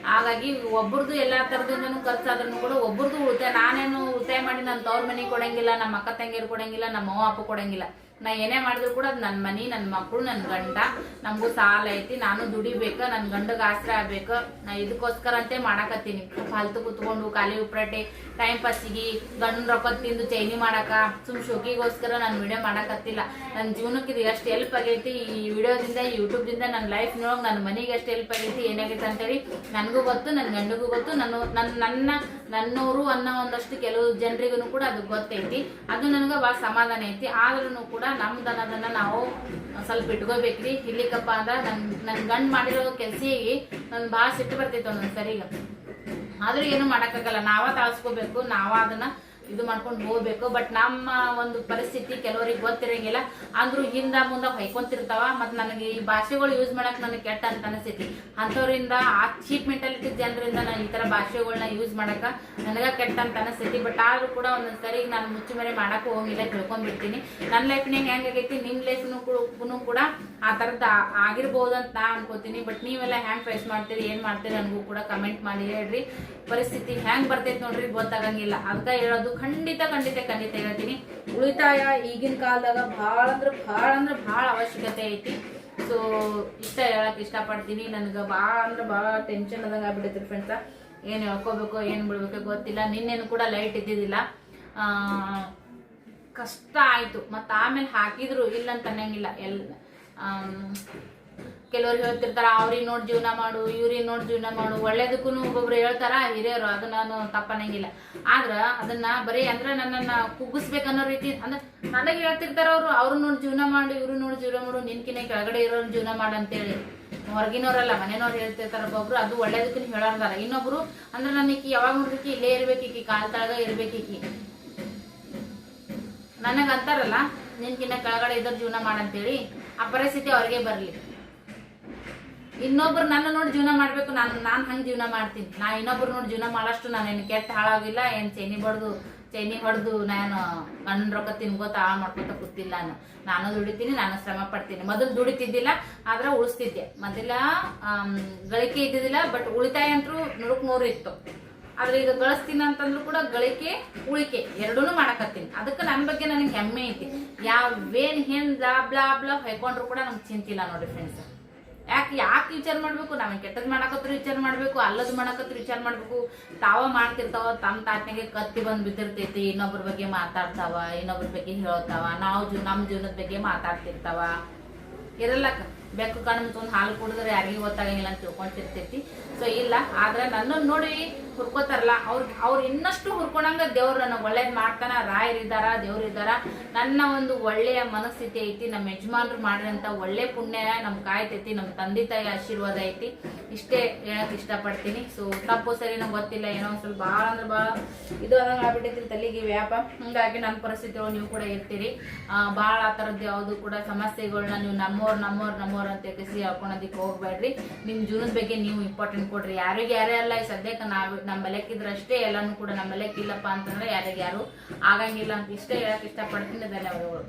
ಹಾಗಾಗಿ ಒಬ್ರದ್ದು ಎಲ್ಲಾ ತರದಿಂದನೂ ಖರ್ಚಾದ್ರೂ ಕೂಡ ಒಬ್ರದ್ದು ಉಳಿತಾಯ ನಾನೇನು ಉಳಿತಾಯ ಮಾಡಿ ನನ್ನ ತವ್ರ ಮನೆಗೆ ಕೊಡಂಗಿಲ್ಲ ನಮ್ಮ ಅಕ್ಕ ತಂಗಿಯರು ಕೊಡಂಗಿಲ್ಲ ನಮ್ಮ ಅಪ್ಪ ಕೊಡಂಗಿಲ್ಲ. ನಾ ಏನೇ ಮಾಡಿದ್ರು ಕೂಡ ಅದು ನನ್ನ ಮನಿ ನನ್ನ ಮಕ್ಕಳು ನನ್ನ ಗಂಡ, ನಮಗೂ ಸಾಲ ಐತಿ, ನಾನು ದುಡಿಬೇಕು ನನ್ನ ಗಂಡಗ ಆಸರೆ ಆಗ್ಬೇಕು, ನಾ ಇದಕ್ಕೋಸ್ಕರ ಅಂತ ಮಾಡಾಕತ್ತೀನಿ. ಫಾಲ್ತು ಕುತ್ಕೊಂಡು, ಖಾಲಿ ಉಪ್ರಾಟೆ ಟೈಮ್ ಪಾಸಿಗೆ ಗಂಡನ ರೊಕ್ಕ ತಿಂದು ಚೈನಿ ಮಾಡಾಕ, ಸುಮ್ ಶೋಕಿಗೋಸ್ಕರ ನಾನು ವಿಡಿಯೋ ಮಾಡಾಕತ್ತಿಲ್ಲ. ನನ್ನ ಜೀವನಕ್ಕೆ ಇದು ಎಷ್ಟು ಹೆಲ್ಪ್ ಆಗೈತಿ, ಈ ವಿಡಿಯೋದಿಂದ ಯೂಟ್ಯೂಬ್ದಿಂದ ನನ್ನ ಲೈಫ್ನೊಳಗೆ ನನ್ನ ಮನೆಗೆ ಎಷ್ಟು ಹೆಲ್ಪ್ ಆಗೈತಿ, ಏನಾಗೈತೆ ಅಂತೇಳಿ ನನಗೂ ಗೊತ್ತು ನನ್ನ ಗಂಡಗೂ ಗೊತ್ತು, ನನ್ನ ನನ್ನ ನನ್ನ ನನ್ನವರು ಅನ್ನೋ ಒಂದಷ್ಟು ಕೆಲವು ಜನರಿಗೂ ಕೂಡ ಅದು ಗೊತ್ತೈತಿ. ಅದು ನನಗೆ ಭಾಳ ಸಮಾಧಾನ ಐತಿ. ಆದ್ರೂ ಕೂಡ ನಮ್ದನ್ನೋದನ್ನ ನಾವು ಸ್ವಲ್ಪ ಇಟ್ಕೋಬೇಕ್ರಿ. ಇಲ್ಲಿಕಪ್ಪ ಅಂದ್ರ ನನ್ ನನ್ ಗಂಡ್ ಮಾಡಿರೋ ಕೆಲ್ಸಿಗೆ ನನ್ ಭಾಳ ಸಿಟ್ಟು ಬರ್ತೈತೆ ಒಂದೊಂದ್ ಸರಿಗ ಆದ್ರೂ ಏನು ಮಾಡಕ್ಕಾಗಲ್ಲ. ನಾವ ತಾಳ್ಸ್ಕೋಬೇಕು. ನಾವ ಅದನ್ನ ಇದು ಮಾಡ್ಕೊಂಡು ಹೋಗ್ಬೇಕು ಬಟ್ ನಮ್ಮ ಒಂದು ಪರಿಸ್ಥಿತಿ ಕೆಲವರಿಗೆ ಗೊತ್ತಿರಂಗಿಲ್ಲ. ಅಂದ್ರೂ ಹಿಂದ ಮುಂದ ಹೊಯ್ಕೊಂತಿರ್ತಾವ. ಮತ್ತೆ ನನಗೆ ಈ ಭಾಷೆಗಳು ಯೂಸ್ ಮಾಡಕ್ ನನಗೆ ಕೆಟ್ಟ ಅಂತ ಅನಿಸ್ತೈತಿ ಅಂಥವ್ರಿಂದ ಆ ಚೀಪ್ ಮೆಂಟಾಲಿಟಿ ಜನರಿಂದ ನಾನು ಈ ತರ ಭಾಷೆಗಳನ್ನ ಯೂಸ್ ಮಾಡಕ ನನಗೆ ಕೆಟ್ಟ ಅಂತ ಅನಿಸ್ತೈತಿ ಬಟ್ ಆದರೂ ಕೂಡ ಒಂದೊಂದು ಸರಿ ನಾನು ಮುಚ್ಚುಮರೆ ಮಾಡಕ್ ಹೋಗಿಲ್ಲ ತಿಳ್ಕೊಂಡ್ಬಿಡ್ತೀನಿ. ನನ್ನ ಲೈಫ್ನಾಗ ಹೆಂಗಾಗೈತಿ ನಿಮ್ಮ ಲೈಫ್ನು ಕೂಡ ಆ ಥರದ್ದು ಆಗಿರ್ಬೋದು ಅಂತ ನಾ ಅನ್ಕೋತೀನಿ. ಬಟ್ ನೀವೆಲ್ಲ ಹ್ಯಾಂಗ್ ಫೇಸ್ ಮಾಡ್ತೀರಿ, ಏನ್ ಮಾಡ್ತೀರಿ ನನಗೂ ಕೂಡ ಕಮೆಂಟ್ ಮಾಡಿ ಹೇಳ್ರಿ. ಪರಿಸ್ಥಿತಿ ಹ್ಯಾಂಗ್ ಬರ್ತೈತಿ ನೋಡ್ರಿ ಗೊತ್ತಾಗಂಗಿಲ್ಲ. ಅದಕ್ಕೆ ಹೇಳೋದು ಖಂಡಿತ ಖಂಡಿತ ಖಂಡಿತ ಹೇಳ್ತೀನಿ. ಉಳಿತಾಯ ಈಗಿನ ಕಾಲದಾಗ ಭಾಳ ಅಂದ್ರೆ ಭಾಳ ಅಂದ್ರೆ ಭಾಳ ಅವಶ್ಯಕತೆ ಐತಿ. ಸೊ ಇಷ್ಟ ಹೇಳಕ್ ಇಷ್ಟಪಡ್ತೀನಿ. ನನಗೆ ಭಾಳ ಅಂದ್ರೆ ಭಾಳ ಟೆನ್ಷನ್ ಆದಂಗ ಆಗ್ಬಿಟ್ಟೈತಿ ಫ್ರೆಂಡ್ಸ ಏನು ಹೇಳ್ಕೋಬೇಕು, ಏನು ಬಿಡ್ಬೇಕು ಗೊತ್ತಿಲ್ಲ. ನಿನ್ನೇನು ಕೂಡ ಲೈಟ್ ಇದ್ದಿದ್ದಿಲ್ಲ. ಕಷ್ಟ ಆಯಿತು. ಮತ್ತು ಆಮೇಲೆ ಹಾಕಿದ್ರು ಇಲ್ಲ ಅಂತ ಅನ್ನಂಗಿಲ್ಲ. ಎಲ್ ಕೆಲವ್ರು ಹೇಳ್ತಿರ್ತಾರ, ಅವ್ರಿಗೆ ನೋಡಿ ಜೀವನ ಮಾಡು, ಇವ್ರಿಗೆ ನೋಡಿ ಜೀವನ ಮಾಡು ಒಳ್ಳೇದಕ್ಕೂ ಒಬ್ಬೊಬ್ರು ಹೇಳ್ತಾರ, ಹಿರಿಯರು, ಅದು ನಾನು ತಪ್ಪನಂಗಿಲ್ಲ. ಆದ್ರ ಅದನ್ನ ಬರೀ ಅಂದ್ರೆ ನನ್ನನ್ನ ಕುಗ್ಗಿಸ್ಬೇಕನ್ನೋ ರೀತಿ, ಅಂದ್ರೆ ನನಗೆ ಹೇಳ್ತಿರ್ತಾರ ಅವ್ರು ಅವ್ರು ನೋಡಿ ಜೀವನ ಮಾಡು, ಇವ್ರು ನೋಡಿ ಜೀವನ ಮಾಡು ನಿನ್ಕಿನ ಕೆಳಗಡೆ ಇರೋರು ಜೀವನ ಮಾಡು ಅಂತೇಳಿ ಹೊರಗಿನವರಲ್ಲ ಮನೆಯವ್ರು ಹೇಳ್ತಿರ್ತಾರ ಒಬ್ಬೊಬ್ರು, ಅದು ಒಳ್ಳೇದಕ್ಕೂ ಹೇಳೋರ್ದಾರ ಇನ್ನೊಬ್ರು ಅಂದ್ರೆ ನನಗೆ ಯಾವಾಗ ನೋಡ್ಬೇಕು ಇಲ್ಲೇ ಇರ್ಬೇಕು ಕಾಲ್ ತಳಗ ಇರ್ಬೇಕು ನಿನ್ಕಿನ ಅಂತಾರಲ್ಲ ಕೆಳಗಡೆ ಇದ್ರ ಜೀವನ ಮಾಡಂತೇಳಿ, ಆ ಪರಿಸ್ಥಿತಿ ಅವ್ರಿಗೆ ಬರ್ಲಿ. ಇನ್ನೊಬ್ರು ನನ್ನ ನೋಡಿ ಜೀವನ ಮಾಡ್ಬೇಕು, ನಾನು ನಾನು ಹಂಗೆ ಜೀವನ ಮಾಡ್ತೀನಿ. ನಾ ಇನ್ನೊಬ್ರು ನೋಡಿ ಜೀವನ ಮಾಡಷ್ಟು ಏನು ಕೆಟ್ಟ ಹಾಳಾಗಿಲ್ಲ, ಏನು ಚೈನಿ ಬಡ್ದು, ಚೈನಿ ಹೊಡೆದು ನಾನು ಗಂಡ ರೊಕ್ಕ ತಿನ್ಕೋತ ಆ ಮಾಡ್ಕೊತ ಕೂತಿಲ್ಲ ನಾನು. ನಾನು ದುಡಿತೀನಿ, ನಾನು ಶ್ರಮ ಪಡ್ತೀನಿ. ಮೊದಲು ದುಡಿತಿದ್ದಿಲ್ಲ, ಆದ್ರೆ ಉಳಿಸ್ತಿದ್ದೆ. ಮೊದಲ ಗಳಿಕೆ ಇದ್ದಿದ್ದಿಲ್ಲ ಬಟ್ ಉಳಿತಾಯ ಅಂತೂ ನೂರಕ್ ನೂರು ಇತ್ತು. ಆದ್ರೆ ಈಗ ಗಳಿಸ್ತೀನಿ ಅಂತಂದ್ರು ಕೂಡ ಗಳಿಕೆ, ಉಳಿಕೆ ಎರಡೂನು ಮಾಡಕತ್ತೀನಿ. ಅದಕ್ಕೆ ನನ್ನ ಬಗ್ಗೆ ನನಗೆ ಹೆಮ್ಮೆ ಐತಿ. ಯಾವೇನ್ ಹೆಣ್ ಬ್ಲಾ ಬ್ಲಾ ಹೊಯ್ಕೊಂಡ್ರು ಕೂಡ ನಮ್ಗೆ ಚಿಂತಿಲ್ಲ ನೋಡಿ ಫ್ರೆಂಡ್ಸ್ ಯಾಕೆ ಯಾಕೆ ವಿಚಾರ ಮಾಡ್ಬೇಕು? ನಾವ್ ಕೆಟ್ಟದ್ ಮಾಡಕತ್ರ ವಿಚಾರ ಮಾಡ್ಬೇಕು, ಅಲ್ಲದ್ ಮಾಡಕತ್ರ ವಿಚಾರ ಮಾಡ್ಬೇಕು. ತಾವ ಮಾಡ್ತಿರ್ತಾವ ತಮ್ಮ ತಾತ್ನಾಗೆ ಕತ್ತಿ ಬಂದ್ ಬಿದ್ದಿರ್ತೈತಿ, ಇನ್ನೊಬ್ರ ಬಗ್ಗೆ ಮಾತಾಡ್ತಾವ, ಇನ್ನೊಬ್ರ ಬಗ್ಗೆ ಹೇಳ್ತಾವ, ನಾವು ಜೀವ ನಮ್ಮ ಜೀವನದ ಬಗ್ಗೆ ಮಾತಾಡ್ತಿರ್ತಾವ. ಇರಲ್ಲಕ್ಕ, ಬೆಕ್ಕು ಕಣ್ಣು ಒಂದು ಹಾಲು ಕುಡಿದ್ರೆ ಯಾರಿಗೂ ಗೊತ್ತಾಗಂಗಿಲ್ಲ ಅಂತ ತಿಳ್ಕೊಂತಿರ್ತೈತಿ. ಸೊ ಇಲ್ಲ, ಆದ್ರೆ ನನ್ನನ್ನು ನೋಡಿ ಹುರ್ಕೋತಾರಲ್ಲ, ಅವ್ರ ಅವ್ರು ಇನ್ನಷ್ಟು ಹುರ್ಕೊಂಡಂಗ ದೇವ್ರು ನನಗೆ ಒಳ್ಳೇದ್ ಮಾಡ್ತಾನ ರಾಯರಿದ್ದಾರ ದೇವ್ರಿದ್ದಾರ ನನ್ನ ಒಂದು ಒಳ್ಳೆಯ ಮನಸ್ಥಿತಿ ಐತಿ ನಮ್ಮ ಯಜಮಾನ್ರು ಮಾಡಿದಂತ ಒಳ್ಳೆ ಪುಣ್ಯ ನಮ್ ಕಾಯ್ತೈತಿ ನಮ್ಮ ತಂದೆ ತಾಯಿ ಆಶೀರ್ವಾದ ಐತಿ. ಇಷ್ಟೇ ಹೇಳಕ್ ಇಷ್ಟಪಡ್ತೀನಿ. ಸೊ ತಪ್ಪು, ಸರಿ, ನಂಗೆ ಗೊತ್ತಿಲ್ಲ, ಏನೋ ಒಂದ್ ಸ್ವಲ್ಪ ಭಾಳ ಅಂದ್ರೆ ಭಾಳ ಇದು ಅದಂಗೆ ಆಗ್ಬಿಟ್ಟೈತಿ ತಲೆಗೆ ವ್ಯಾಪ. ಹಿಂಗಾಗಿ ನನ್ನ ಪರಿಸ್ಥಿತಿ ಒಳಗೆ ನೀವು ಕೂಡ ಇರ್ತೀರಿ. ಭಾಳ ಆ ಥರದ್ದು ಯಾವುದು ಕೂಡ ಸಮಸ್ಯೆಗಳನ್ನ ನೀವು ನಮ್ಮೋರ್ ನಮ್ಮೋರ್ ನಮ್ಮೋರ್ ಅಂತ ಕಸಿ ಹಾಕೊಳೋದಕ್ಕೆ ಹೋಗ್ಬೇಡ್ರಿ. ನಿಮ್ಮ ಜೀವನದ ಬಗ್ಗೆ ನೀವು ಇಂಪಾರ್ಟೆಂಟ್ ಕೊಡ್ರಿ. ಯಾರಿಗೆ ಯಾರೇ ಅಲ್ಲ, ಈ ಸದ್ಯಕ್ಕೆ ನಾವು ನಮ್ಮ ಬೆಲೆಕ್ಕಿದ್ರೆ ಅಷ್ಟೇ ಎಲ್ಲಾನು ಕೂಡ ನಮ್ಮ ಬೆಲೆಕ್ಕಿಲ್ಲಪ್ಪ ಅಂತಂದ್ರೆ ಯಾರಿಗೆ ಯಾರು ಆಗಂಗಿಲ್ಲ ಅಂತ ಇಷ್ಟೇ ಹೇಳಕ್ ಇಷ್ಟಪಡ್ತೀನಿ. ಧನ್ಯವಾದಗಳು.